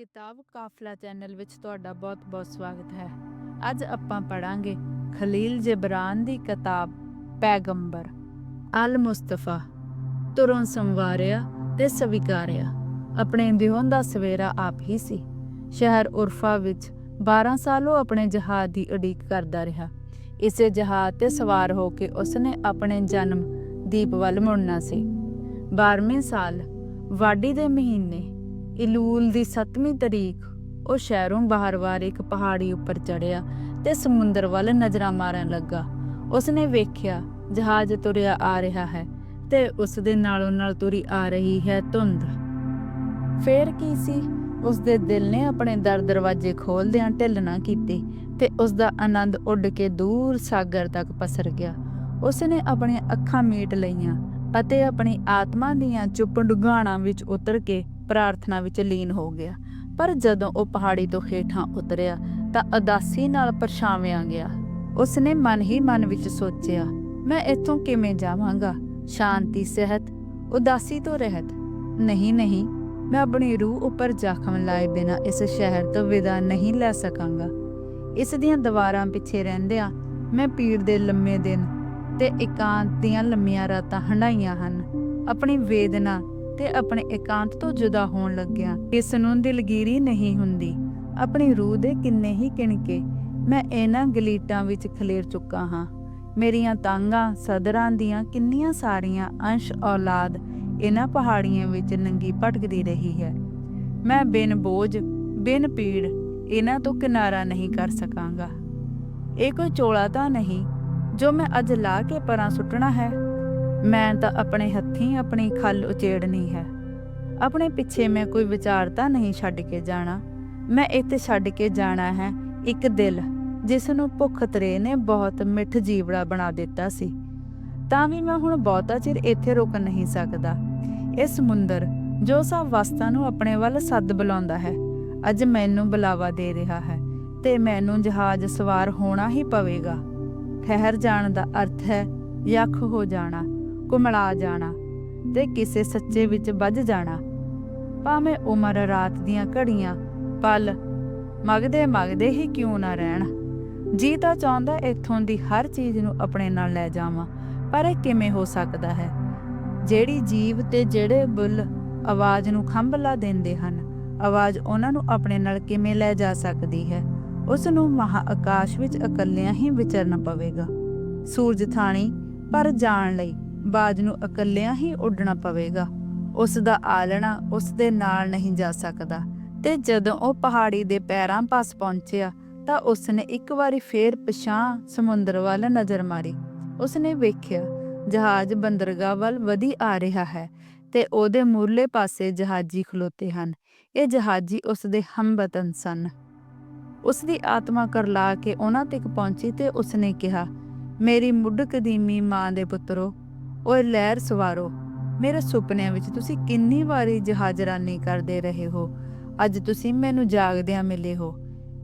ਕਿਤਾਬ ਕਾਫਲਾ ਚੈਨਲ ਵਿੱਚ ਤੁਹਾਡਾ ਬਹੁਤ-ਬਹੁਤ ਸਵਾਗਤ ਹੈ। ਅੱਜ ਆਪਾਂ ਪੜਾਂਗੇ ਖਲੀਲ ਜਿਬਰਾਨ ਦੀ ਕਿਤਾਬ ਪੈਗੰਬਰ, ਅਲ ਮੁਸਤਫਾ, ਤੁਰੋਂ ਸੰਵਾਰਿਆ ਤੇ ਸਵੀਕਾਰਿਆ। ਆਪਣੇ ਦਿਉਨ ਦਾ ਸਵੇਰਾ ਆਪ ਹੀ ਸੀ। ਸ਼ਹਿਰ ਉਰਫਾ ਵਿੱਚ 12 ਸਾਲੋਂ ਆਪਣੇ ਜਹਾਜ਼ ਦੀ ਉਡੀਕ ਕਰਦਾ ਰਿਹਾ। ਇਸੇ ਜਹਾਜ਼ ਤੇ ਸਵਾਰ ਹੋ ਕੇ ਉਸਨੇ ਆਪਣੇ ਜਨਮ ਦੀਪ ਵੱਲ ਮੁੜਨਾ ਸੀ। 12ਵੇਂ ਸਾਲ ਵਾਢੀ ਦੇ ਮਹੀਨੇ ਇਲੂਲ ਦੀ 7ਵੀਂ ਤਰੀਕ। ਉਹ ਸ਼ਹਿਰੋਂ ਬਾਹਰ-ਬਾਹਰ ਇੱਕ ਪਹਾੜੀ ਉੱਪਰ ਚੜਿਆ ਤੇ ਸਮੁੰਦਰ ਵੱਲ ਨਜ਼ਰਾਂ ਮਾਰਨ ਲੱਗਾ। ਉਸਨੇ ਵੇਖਿਆ, ਜਹਾਜ਼ ਤੁਰਿਆ ਆ ਰਿਹਾ ਹੈ ਤੇ ਉਸ ਦੇ ਨਾਲੋਂ ਨਾਲ ਤੁਰੀ ਆ ਰਹੀ ਹੈ ਧੁੰਦ। ਫੇਰ ਕੀ ਸੀ? ਉਸ ਦੇ ਦਿਲ ਨੇ ਆਪਣੇ ਦਰ ਦਰਵਾਜ਼ੇ ਖੋਲਦਿਆਂ ਢਿੱਲ ਨਾ ਕੀਤੀ ਤੇ ਉਸ ਦਾ ਆਨੰਦ ਉੱਡ ਕੇ ਦੂਰ ਸਾਗਰ ਤੱਕ ਪਸਰ ਗਿਆ। ਉਸਨੇ ਆਪਣੀਆਂ ਅੱਖਾਂ ਮੀਟ ਲਈਆਂ ਅਤੇ ਆਪਣੀ ਆਤਮਾ ਦੀਆਂ ਚੁੱਪ ਡੁਗਾਣਾ ਵਿੱਚ ਉਤਰ ਕੇ ਪ੍ਰਾਰਥਨਾ ਵਿੱਚ ਲੀਨ ਹੋ ਗਿਆ। ਪਰ ਜਦੋਂ ਉਹ ਪਹਾੜੀ ਤੋਂ ਹੇਠਾਂ ਉਤਰਿਆ ਤਾਂ ਉਦਾਸੀ ਨਾਲ ਪਰਛਾਵਿਆ ਗਿਆ। ਉਸਨੇ ਮਨ ਹੀ ਮਨ ਵਿੱਚ ਸੋਚਿਆ, ਮੈਂ ਇੱਥੋਂ ਕਿਵੇਂ ਜਾਵਾਂਗਾ? ਸ਼ਾਂਤੀ, ਸਹਿਤ, ਉਦਾਸੀ ਤੋਂ ਰਹਿਤ? ਨਹੀਂ ਨਹੀਂ, ਮੈਂ ਆਪਣੀ ਰੂਹ ਉੱਪਰ ਜ਼ਖਮ ਲਾਏ ਬਿਨਾ ਇਸ ਸ਼ਹਿਰ ਤੋਂ ਵਿਦਾ ਨਹੀਂ ਲੈ ਸਕਾਂਗਾ। ਇਸ ਦੀਆਂ ਦੀਵਾਰਾਂ ਪਿੱਛੇ ਰਹਿੰਦਿਆਂ ਮੈਂ ਪੀੜ ਦੇ ਲੰਮੇ ਦਿਨ ਤੇ ਇਕਾਂਤ ਦੀਆਂ ਲੰਮੀਆਂ ਰਾਤਾਂ ਹੰਡਾਈਆਂ ਹਨ। ਆਪਣੀ ਵੇਦਨਾ ਤੇ ਆਪਣੇ ਇਕਾਂਤ ਤੋਂ ਜੁਦਾ ਹੋਣ ਲੱਗਿਆ। ਇਸ ਨੂੰ ਦਿਲਗੀਰੀ ਨਹੀਂ ਹੁੰਦੀ। ਆਪਣੀ ਰੂਹ ਦੇ ਕਿੰਨੇ ਹੀ ਕਿਣਕੇ ਮੈਂ ਇਹਨਾਂ ਗਲੀਟਾਂ ਵਿੱਚ ਖਲੇਰ ਚੁੱਕਾ ਹਾਂ। ਮੇਰੀਆਂ ਤਾਂਗਾਂ ਸਦਰਾਂ ਦੀਆਂ ਕਿੰਨੀਆਂ ਸਾਰੀਆਂ ਅੰਸ਼ ਔਲਾਦ ਇਹਨਾਂ ਪਹਾੜੀਆਂ ਵਿੱਚ ਨੰਗੀ ਭਟਕਦੀ ਰਹੀ ਹੈ। ਮੈਂ ਬਿਨ ਬੋਝ, ਬਿਨ ਪੀੜ ਇਹਨਾਂ ਤੋਂ ਕਿਨਾਰਾ ਨਹੀਂ ਕਰ ਸਕਾਂਗਾ। ਇਹ ਕੋਈ ਚੋਲਾ ਤਾਂ ਨਹੀਂ ਜੋ ਮੈਂ ਅੱਜ ਲਾ ਕੇ ਪਰਾਂ ਸੁੱਟਣਾ ਹੈ? ਮੈਂ ਤਾਂ ਆਪਣੇ ਹੱਥੀਂ ਆਪਣੀ ਖੱਲ ਉਚੇੜਨੀ ਹੈ। ਆਪਣੇ ਪਿੱਛੇ ਮੈਂ ਕੋਈ ਵਿਚਾਰਤਾ ਨਹੀਂ ਛੱਡ ਕੇ ਜਾਣਾ। ਮੈਂ ਇੱਥੇ ਛੱਡ ਕੇ ਜਾਣਾ ਹੈ ਇੱਕ ਦਿਲ, ਜਿਸ ਨੂੰ ਭੁੱਖ ਤਰੇ ਨੇ ਬਹੁਤ ਮਿੱਠ ਜੀਵੜਾ ਬਣਾ ਦਿੱਤਾ ਸੀ। ਤਾਂ ਵੀ ਮੈਂ ਹੁਣ ਬਹੁਤਾ ਚਿਰ ਇੱਥੇ ਰੁਕ ਨਹੀਂ ਸਕਦਾ। ਇਹ ਸਮੁੰਦਰ ਜੋ ਸਭ ਵਸਤਾਂ ਨੂੰ ਆਪਣੇ ਵੱਲ ਸੱਦ ਬੁਲਾਉਂਦਾ ਹੈ, ਅੱਜ ਮੈਨੂੰ ਬੁਲਾਵਾ ਦੇ ਰਿਹਾ ਹੈ ਤੇ ਮੈਨੂੰ ਜਹਾਜ਼ ਸਵਾਰ ਹੋਣਾ ਹੀ ਪਵੇਗਾ। ਠਹਿਰ ਜਾਣ ਦਾ ਅਰਥ ਹੈ, ਯੱਖ ਹੋ ਜਾਣਾ। ਕੁਮਲਾ ਜਾਣਾ ਤੇ ਕਿਸੇ ਸੱਚੇ ਵਿੱਚ ਵੱਜ ਜਾਣਾ। ਭਾਵੇਂ ਉਮਰ ਰਾਤ ਦੀਆਂ ਘੜੀਆਂ, ਪਲ ਮਗਦੇ ਮਗਦੇ ਹੀ ਕਿਉਂ ਨਾ ਰਹਿਣ। ਜੀ ਤਾਂ ਚਾਹੁੰਦਾ ਇੱਥੋਂ ਦੀ ਹਰ ਚੀਜ਼ ਨੂੰ ਆਪਣੇ ਨਾਲ ਲੈ ਜਾਵਾਂ, ਪਰ ਇਹ ਕਿਵੇਂ ਹੋ ਸਕਦਾ ਹੈ? ਜਿਹੜੀ ਜੀਵ ਤੇ ਜਿਹੜੇ ਬੁੱਲ ਆਵਾਜ਼ ਨੂੰ ਖੰਭਲਾ ਦਿੰਦੇ ਹਨ, ਆਵਾਜ਼ ਉਹਨਾਂ ਨੂੰ ਆਪਣੇ ਨਾਲ ਕਿਵੇਂ ਲੈ ਜਾ ਸਕਦੀ ਹੈ? ਉਸ ਨੂੰ ਮਹਾ ਆਕਾਸ਼ ਵਿੱਚ ਇਕੱਲਿਆਂ ਹੀ ਵਿਚਰਨਾ ਪਵੇਗਾ। ਸੂਰਜ ਥਾਣੀ ਪਰ ਜਾਣ ਲਈ ਬਾਜ ਨੂੰ ਇਕੱਲਿਆਂ ਹੀ ਉੱਡਣਾ ਪਵੇਗਾ। ਉਸ ਦਾ ਆਲਣਾ ਉਸ ਦੇ ਨਾਲ ਨਹੀਂ ਜਾ ਸਕਦਾ ਤੇ ਜਦੋਂ ਉਹ ਪਹਾੜੀ ਦੇ ਪੈਰਾਂ ਪਾਸ ਪਹੁੰਚਿਆ ਤਾਂ ਉਸ ਨੇ ਇੱਕ ਵਾਰੀ ਫੇਰ ਪਛਾਂ ਸਮੁੰਦਰ ਵੱਲ ਨਜ਼ਰ ਮਾਰੀ। ਉਸ ਨੇ ਵੇਖਿਆ, ਜਹਾਜ਼ ਬੰਦਰਗਾਹ ਵੱਲ ਵਧੀ ਆ ਰਿਹਾ ਹੈ ਤੇ ਉਹਦੇ ਮੂਰਲੇ ਪਾਸੇ ਜਹਾਜ਼ੀ ਖਲੋਤੇ ਹਨ। ਇਹ ਜਹਾਜ਼ੀ ਉਸ ਦੇ ਹਮਵਤਨ ਸਨ। ਉਸ ਦੀ ਆਤਮਾ ਕਰਲਾ ਕੇ ਉਹਨਾਂ ਤੱਕ ਪਹੁੰਚੀ ਤੇ ਉਸ ਨੇ ਕਿਹਾ, ਮੇਰੀ ਮੁੱਢ ਕਦੀਮੀ ਮਾਂ ਦੇ ਪੁੱਤਰੋ ਓਏ ਲਹਿਰ ਸਵਾਰੋ, ਮੇਰੇ ਸੁਪਨਿਆਂ ਵਿੱਚ ਤੁਸੀਂ ਕਿੰਨੀ ਵਾਰੀ ਜਹਾਜ਼ਰਾਨੀ ਕਰਦੇ ਰਹੇ ਹੋ। ਅੱਜ ਤੁਸੀਂ ਮੈਨੂੰ ਜਾਗਦਿਆਂ ਮਿਲੇ ਹੋ।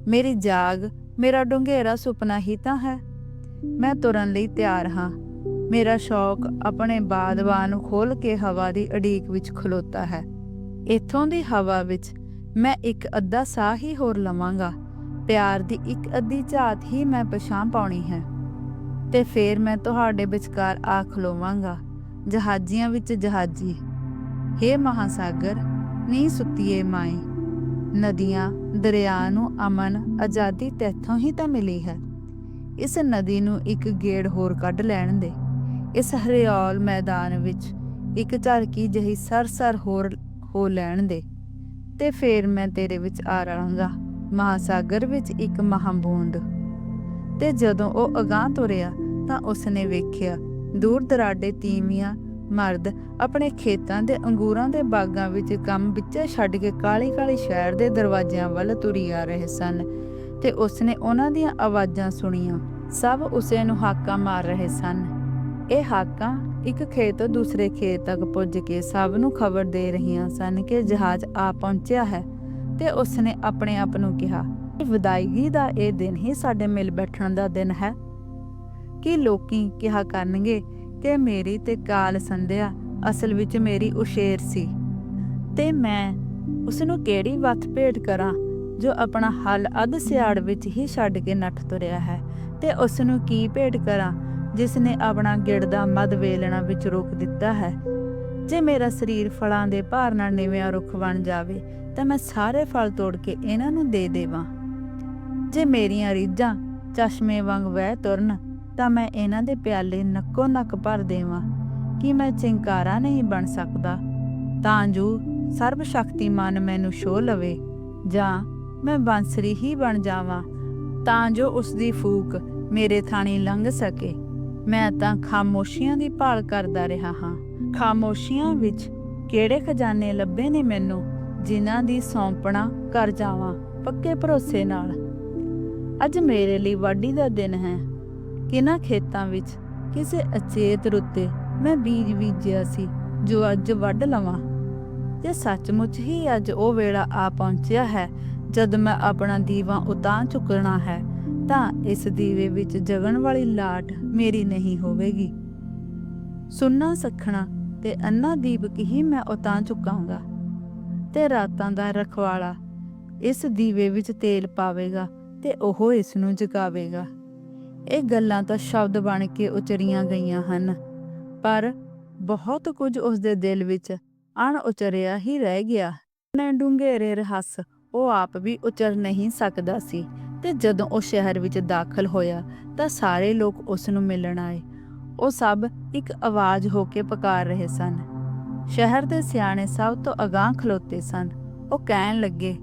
ਮੇਰੀ ਜਾਗ, ਮੇਰਾ ਡੂੰਘੇਰਾ ਸੁਪਨਾ ਹੀ ਤਾਂ ਹੈ। ਮੈਂ ਤੁਰਨ ਲਈ ਤਿਆਰ ਹਾਂ। ਮੇਰਾ ਸ਼ੌਕ ਆਪਣੇ ਬਾਦਵਾਨ ਨੂੰ ਖੋਲ ਕੇ ਹਵਾ ਦੀ ਅਡੀਕ ਵਿੱਚ ਖਲੋਤਾ ਹੈ। ਇੱਥੋਂ ਦੀ ਹਵਾ ਵਿੱਚ ਮੈਂ ਇੱਕ ਅੱਧਾ ਸਾਹ ਹੀ ਹੋਰ ਲਵਾਂਗਾ। ਪਿਆਰ ਦੀ ਇੱਕ ਅੱਧੀ ਝਾਤ ਹੀ ਮੈਂ ਪਛਾਣ ਪਾਉਣੀ ਹੈ। ਤੇ ਫੇਰ ਮੈਂ ਤੁਹਾਡੇ ਵਿਚਕਾਰ ਆ ਖਲੋਵਾਂਗਾ ਜਹਾਜ਼ੀਆਂ ਵਿੱਚ ਜਹਾਜ਼ੀ। ਹੇ ਮਹਾਸਾਗਰ ਨੀ ਸੁੱਤੀਏ ਮਾਈ। ਨਦੀਆਂ, ਦਰਿਆ ਨੂੰ ਅਮਨ ਆਜ਼ਾਦੀ ਤੇਥੋਂ ਹੀ ਤਾਂ ਮਿਲੀ ਹੈ। ਇਸ ਨਦੀ ਨੂੰ ਇੱਕ ਗੇੜ ਹੋਰ ਕੱਢ ਲੈਣ ਦੇ। ਇਸ ਹਰਿਆਲ ਮੈਦਾਨ ਵਿੱਚ ਇੱਕ ਝਰਕੀ ਜਹੀ ਸਰਸਰ ਹੋਰ ਹੋ ਲੈਣ ਦੇ। ਤੇ ਫੇਰ ਮੈਂ ਤੇਰੇ ਵਿੱਚ ਆ ਰਹਾਂਗਾ। ਮਹਾਸਾਗਰ ਵਿੱਚ ਇੱਕ ਮਹਾਬੂੰਦ। ਤੇ ਜਦੋਂ ਉਹ ਅਗਾਹ ਤੁਰਿਆ ਤਾਂ ਉਸਨੇ ਵੇਖਿਆ ਦੂਰ ਦਰਾਡੇ ਤੀਵੀਆਂ ਮਰਦ ਆਪਣੇ ਖੇਤਾਂ ਦੇ ਅੰਗੂਰਾਂ ਦੇ ਬਾਗਾਂ ਵਿੱਚ ਕੰਮ ਵਿੱਚ ਛੱਡ ਕੇ ਕਾਲੀ-ਕਾਲੀ ਸ਼ਹਿਰ ਦੇ ਦਰਵਾਜ਼ਿਆਂ ਵੱਲ ਤੁਰੀ ਆ ਰਹੇ ਸਨ ਤੇ ਉਸਨੇ ਉਹਨਾਂ ਦੀਆਂ ਆਵਾਜ਼ਾਂ ਸੁਣੀਆਂ। ਸਭ ਉਸੇ ਨੂੰ ਹਾਕਾਂ ਮਾਰ ਰਹੇ ਸਨ। ਇਹ ਹਾਕਾਂ ਇੱਕ ਖੇਤ ਤੋਂ ਦੂਸਰੇ ਖੇਤ ਤੱਕ ਪੁੱਜ ਕੇ ਸਭ ਨੂੰ ਖਬਰ ਦੇ ਰਹੀਆਂ ਸਨ ਕਿ ਜਹਾਜ਼ ਆ ਪਹੁੰਚਿਆ ਹੈ ਤੇ ਉਸਨੇ ਆਪਣੇ ਆਪ ਨੂੰ ਕਿਹਾ ਵਿਦਾਇਗੀ ਦਾ ਇਹ ਦਿਨ ਹੀ ਸਾਡੇ ਮਿਲ ਬੈਠਣ ਦਾ ਦਿਨ ਹੈ। ਕਿ ਲੋਕੀ ਕਿਹਾ ਕਰਨਗੇ ਕਿ ਮੇਰੀ ਤੇ ਕਾਲ ਸੰਧਿਆ ਅਸਲ ਵਿੱਚ ਮੇਰੀ ਉਸ਼ੇਰ ਸੀ। ਤੇ ਮੈਂ ਉਸ ਨੂੰ ਕਿਹੜੀ ਵੱਥ ਭੇਟ ਕਰਾਂ ਜੋ ਆਪਣਾ ਹੱਲ ਅੱਧ ਸਿਆੜ ਵਿੱਚ ਹੀ ਛੱਡ ਕੇ ਨੱਠ ਤੁਰਿਆ ਹੈ ਤੇ ਉਸ ਨੂੰ ਕੀ ਭੇਟ ਕਰਾਂ ਜਿਸ ਨੇ ਆਪਣਾ ਗਿੜਦਾ ਮਦ ਵੇਲਣਾ ਵਿੱਚ ਰੋਕ ਦਿੱਤਾ ਹੈ? ਜੇ ਮੇਰਾ ਸਰੀਰ ਫਲਾਂ ਦੇ ਭਾਰ ਨਾਲ ਨਿਵਿਆ ਰੁੱਖ ਬਣ ਜਾਵੇ ਤਾਂ ਮੈਂ ਸਾਰੇ ਫਲ ਤੋੜ ਕੇ ਇਹਨਾਂ ਨੂੰ ਦੇ ਦੇਵਾਂ। ਜੇ ਮੇਰੀਆਂ ਰੀਝਾਂ ਚਸ਼ਮੇ ਵਾਂਗ ਵਹਿ ਤੁਰਨ, ਤਾਂ ਮੈਂ ਇਹਨਾਂ ਦੇ ਪਿਆਲੇ ਨੱਕੋ ਨੱਕ ਭਰ ਦੇਵਾਂ, ਕਿ ਮੈਂ ਚਿੰਕਾਰਾ ਨਹੀਂ ਬਣ ਸਕਦਾ। ਤਾਂ ਜੋ ਸਰਬ ਸ਼ਕਤੀਮਾਨ ਮੈਨੂੰ ਛੋ ਲਵੇ, ਜਾਂ ਮੈਂ ਬਾਂਸਰੀ ਹੀ ਬਣ ਜਾਵਾਂ, ਤਾਂ ਜੋ ਉਸ ਦੀ ਫੂਕ ਮੇਰੇ ਥਾਣੀ ਲੰਘ ਸਕੇ। ਮੈਂ ਤਾਂ ਖਾਮੋਸ਼ੀਆਂ ਦੀ ਭਾਲ ਕਰਦਾ ਰਿਹਾ ਹਾਂ। ਖਾਮੋਸ਼ੀਆਂ ਵਿੱਚ ਕਿਹੜੇ ਖਜ਼ਾਨੇ ਲੱਭੇ ਨੇ ਮੈਨੂੰ, ਜਿਨ੍ਹਾਂ ਦੀ ਸੌਂਪਣਾ ਕਰ ਜਾਵਾਂ ਪੱਕੇ ਭਰੋਸੇ ਨਾਲ? ਅੱਜ ਮੇਰੇ ਲਈ ਵਾਢੀ ਦਾ ਦਿਨ ਹੈ। ਕਿਨਾਂ ਖੇਤਾਂ ਵਿੱਚ ਕਿਸੇ ਅਚੇਤ ਰੁੱਤੇ ਮੈਂ ਬੀਜ ਬੀਜਿਆ ਸੀ, ਜੋ ਅੱਜ ਵੱਢ ਲਵਾਂ। ਤੇ ਸੱਚਮੁੱਚ ਹੀ ਅੱਜ ਉਹ ਵੇਲਾ ਆ ਪਹੁੰਚਿਆ ਹੈ, ਜਦ ਮੈਂ ਆਪਣਾ ਦੀਵਾ ਉਤਾਂ ਚੁੱਕਣਾ ਹੈ, ਤਾਂ ਇਸ ਦੀਵੇ ਵਿੱਚ ਜਗਣ ਵਾਲੀ ਲਾਟ ਮੇਰੀ ਨਹੀਂ ਹੋਵੇਗੀ। ਸੁਣਨਾ ਸਖਣਾ ਤੇ ਅੰਨਾ ਦੀਪਕ ਹੀ ਮੈਂ ਉਤਾਂ ਚੁੱਕਾਂਗਾ, ਤੇ ਰਾਤਾਂ ਦਾ ਰਖਵਾਲਾ ਇਸ ਦੀਵੇ ਵਿੱਚ ਤੇਲ ਪਾਵੇਗਾ। ਤੇ ਉਹ ਇਸ ਨੂੰ ਜਗਾਵੇਗਾ। ਇਹ ਗੱਲਾਂ ਤਾਂ ਸ਼ਬਦ ਬਣ ਕੇ ਉਚਰੀਆਂ ਗਈਆਂ ਹਨ, ਪਰ ਬਹੁਤ ਕੁਝ ਉਸ ਦੇ ਦਿਲ ਵਿੱਚ ਅਣ ਉਚਰਿਆ ਹੀ ਰਹਿ ਗਿਆ। ਨੇ ਡੂੰਘੇਰੇ ਰਹੱਸ, ਉਹ ਆਪ ਵੀ ਉਚਰ ਨਹੀਂ ਸਕਦਾ ਸੀ ਤੇ ਜਦੋਂ ਉਹ ਸ਼ਹਿਰ ਵਿੱਚ ਦਾਖਲ ਹੋਇਆ ਤਾਂ ਸਾਰੇ ਲੋਕ ਉਸ ਨੂੰ ਮਿਲਣ ਆਏ। ਉਹ ਸਭ ਇੱਕ ਆਵਾਜ਼ ਹੋ ਕੇ ਪੁਕਾਰ ਰਹੇ ਸਨ। ਸ਼ਹਿਰ ਦੇ ਸਿਆਣੇ ਸਭ ਤੋਂ ਅਗਾਂਹ ਖਲੋਤੇ ਸਨ। ਉਹ ਕਹਿਣ ਲੱਗੇ,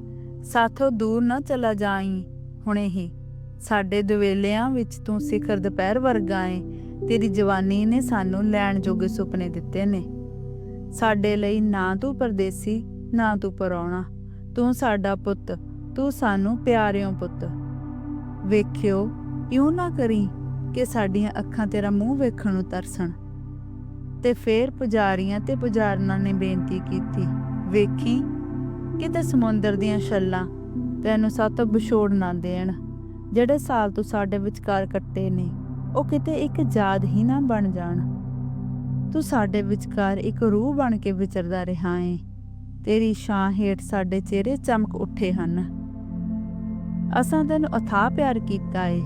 ਸਾਥੋਂ ਦੂਰ ਨਾ ਚਲਾ ਜਾਈਂ। ਹੁਣੇ ਹੀ। ਸਾਡੇ ਦੁਵੇਲਿਆਂ ਵਿੱਚ ਤੂੰ ਸਿਖਰ ਦੁਪਹਿਰ ਵਰਗਾ ਏ। ਤੇਰੀ ਜਵਾਨੀ ਨੇ ਸਾਨੂੰ ਲੈਣ ਜੋਗੇ ਸੁਪਨੇ ਦਿੱਤੇ ਨੇ। ਸਾਡੇ ਲਈ ਨਾ ਤੂੰ ਪਰਦੇਸੀ, ਨਾ ਤੂੰ ਪਰੌਣਾ। ਤੂੰ ਸਾਡਾ ਪੁੱਤ, ਤੂੰ ਸਾਨੂੰ ਪਿਆਰਿਓ ਪੁੱਤ। ਵੇਖਿਓ, ਇਉਂ ਨਾ ਕਰੀ ਕਿ ਸਾਡੀਆਂ ਅੱਖਾਂ ਤੇਰਾ ਮੂੰਹ ਵੇਖਣ ਨੂੰ ਤਰਸਣ। ਤੇ ਫੇਰ ਪੁਜਾਰੀਆਂ ਤੇ ਪੁਜਾਰਨਾਂ ਨੇ ਬੇਨਤੀ ਕੀਤੀ, ਵੇਖੀ ਕਿਤੇ ਸਮੁੰਦਰ ਦੀਆਂ ਛੱਲਾਂ ਤੈਨੂੰ ਸੱਤ ਵਿਛੋੜ ਨਾ ਦੇਣ, ਜਿਹੜੇ ਸਾਲ ਤੂੰ ਸਾਡੇ ਵਿਚਕਾਰ ਕੱਟੇ ਨੇ, ਉਹ ਕਿਤੇ ਇੱਕ ਯਾਦ ਹੀ ਨਾ ਬਣ ਜਾਣ। ਤੂੰ ਸਾਡੇ ਵਿਚਕਾਰ ਇੱਕ ਰੂਹ ਬਣ ਕੇ ਵਿਚਰਦਾ ਰਿਹਾ ਏ। ਤੇਰੀ ਛਾਂ ਹੇਠ ਸਾਡੇ ਚਿਹਰੇ ਚਮਕ ਉੱਠੇ ਹਨ। ਅਸਾਂ ਤੈਨੂੰ ਅਥਾਹ ਪਿਆਰ ਕੀਤਾ ਏ,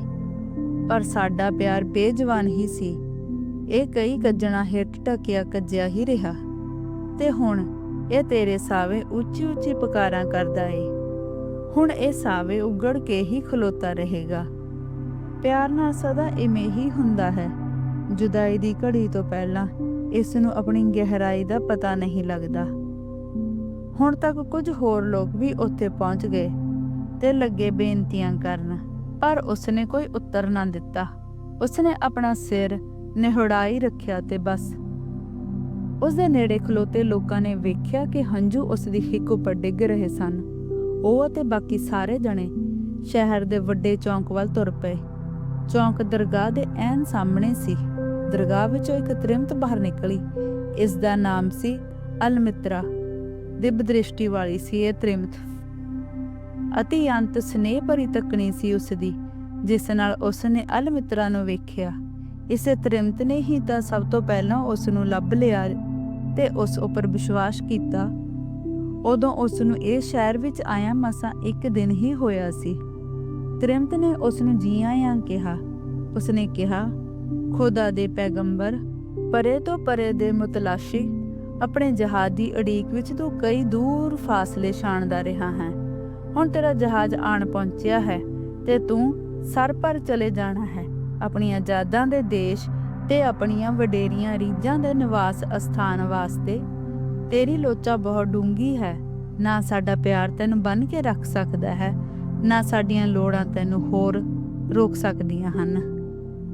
ਪਰ ਸਾਡਾ ਪਿਆਰ ਬੇਜਵਾਨ ਹੀ ਸੀ। ਇਹ ਕਈ ਕੱਜਣਾ ਹੇਠ ਟਕਿਆ ਕੱਜਿਆ ਹੀ ਰਿਹਾ। ਤੇ ਹੁਣ ਇਹ ਤੇਰੇ ਸਾਵੇ ਉੱਚੀ ਉੱਚੀ ਪੁਕਾਰਾਂ ਕਰਦਾ ਏ। ਹੁਣ ਇਹ ਸਾਵੇ ਉਗੜ ਕੇ ਹੀ ਖਲੋਤਾ ਰਹੇਗਾ। ਪਿਆਰ ਨਾਲ ਸਦਾ ਇਵੇਂ ਹੀ ਹੁੰਦਾ ਹੈ। ਜੁਦਾਈ ਦੀ ਘੜੀ ਤੋਂ ਪਹਿਲਾਂ ਇਸ ਨੂੰ ਆਪਣੀ ਗਹਿਰਾਈ ਦਾ ਪਤਾ ਨਹੀਂ ਲੱਗਦਾ। ਹੁਣ ਤੱਕ ਕੁਝ ਹੋਰ ਲੋਕ ਵੀ ਉੱਥੇ ਪਹੁੰਚ ਗਏ ਤੇ ਲੱਗੇ ਬੇਨਤੀਆਂ ਕਰਨ, ਪਰ ਉਸਨੇ ਕੋਈ ਉੱਤਰ ਨਾ ਦਿੱਤਾ। ਉਸਨੇ ਆਪਣਾ ਸਿਰ ਨਿਹੜਾਈ ਰੱਖਿਆ ਤੇ ਬਸ। ਉਸ ਦੇ ਨੇੜੇ ਖਲੋਤੇ ਲੋਕਾਂ ਨੇ ਵੇਖਿਆ ਕਿ ਹੰਝੂ ਉਸ ਦੀ ਹਿੱਕ ਉੱਪਰ ਡਿੱਗ ਰਹੇ ਸਨ। ਉਹ ਅਤੇ ਬਾਕੀ ਸਾਰੇ ਜਣੇ ਸ਼ਹਿਰ ਦੇ ਵੱਡੇ ਚੌਂਕ ਵੱਲ ਤੁਰ ਪਏ। ਚੌਂਕ ਦਰਗਾਹ ਦੇ ਐਨ ਸਾਹਮਣੇ ਸੀ। ਦਰਗਾਹ ਵਿੱਚੋਂ ਇੱਕ ਤ੍ਰਿਮਤ ਬਾਹਰ ਨਿਕਲੀ। ਇਸ ਦਾ ਨਾਮ ਸੀ ਅਲਮਿਤਰਾ। ਦਿਬ ਦ੍ਰਿਸ਼ਟੀ ਵਾਲੀ ਸੀ ਇਹ ਤ੍ਰਿਮਤ। ਅਤੀ ਅੰਤ ਸਨੇਹ ਭਰੀ ਤੱਕਣੀ ਸੀ ਉਸ ਦੀ, ਜਿਸ ਨਾਲ ਉਸ ਨੇ ਅਲਮਿਤਰਾ ਨੂੰ ਵੇਖਿਆ। ਇਸੇ ਤ੍ਰਿਮਤ ਨੇ ਹੀ ਤਾਂ ਸਭ ਤੋਂ ਪਹਿਲਾਂ ਉਸ ਨੂੰ ਲੱਭ ਲਿਆ ਤੇ ਉਸ ਉੱਪਰ ਵਿਸ਼ਵਾਸ ਕੀਤਾ। ਉਦੋਂ ਉਸ ਨੂੰ ਇਹ ਸ਼ਹਿਰ ਵਿੱਚ ਆਇਆ ਮਸਾਂ ਇੱਕ ਦਿਨ ਹੀ ਹੋਇਆ ਸੀ। ਤ੍ਰਿਮਤ ਨੇ ਉਸ ਨੂੰ ਜੀ ਆਇਆਂ ਕਿਹਾ। ਉਸ ਨੇ ਕਿਹਾ, ਖੁਦਾ ਦੇ ਪੈਗੰਬਰ, ਪਰੇ ਤੋਂ ਪਰੇ ਦੇ ਮੁਤਲਾਸ਼ੀ, ਆਪਣੇ ਜਹਾਜ਼ ਦੀ ਅੜੀਕ ਵਿੱਚ ਤੂੰ ਕਈ ਦੂਰ ਫਾਸਲੇ ਛਾਣਦਾ ਰਿਹਾ ਹੈ। ਹੁਣ ਤੇਰਾ ਜਹਾਜ਼ ਆਣ ਪਹੁੰਚਿਆ ਹੈ ਤੇ ਤੂੰ ਸਰ ਪਰ ਚਲੇ ਜਾਣਾ ਹੈ। ਆਪਣੀਆਂ ਜਾਦਾਂ ਦੇ ਦੇਸ਼ ਤੇ ਆਪਣੀਆਂ ਵਡੇਰੀਆਂ ਰੀਝਾਂ ਦੇ ਨਿਵਾਸ ਅਸਥਾਨ ਵਾਸਤੇ ਤੇਰੀ ਲੋਚਾ ਬਹੁਤ ਡੂੰਗੀ ਹੈ। ਨਾ ਸਾਡਾ ਪਿਆਰ ਤੈਨੂੰ ਬੰਨ ਕੇ ਰੱਖ ਸਕਦਾ ਹੈ, ਨਾ ਸਾਡੀਆਂ ਲੋੜਾਂ ਤੈਨੂੰ ਹੋਰ ਰੋਕ ਸਕਦੀਆਂ ਹਨ।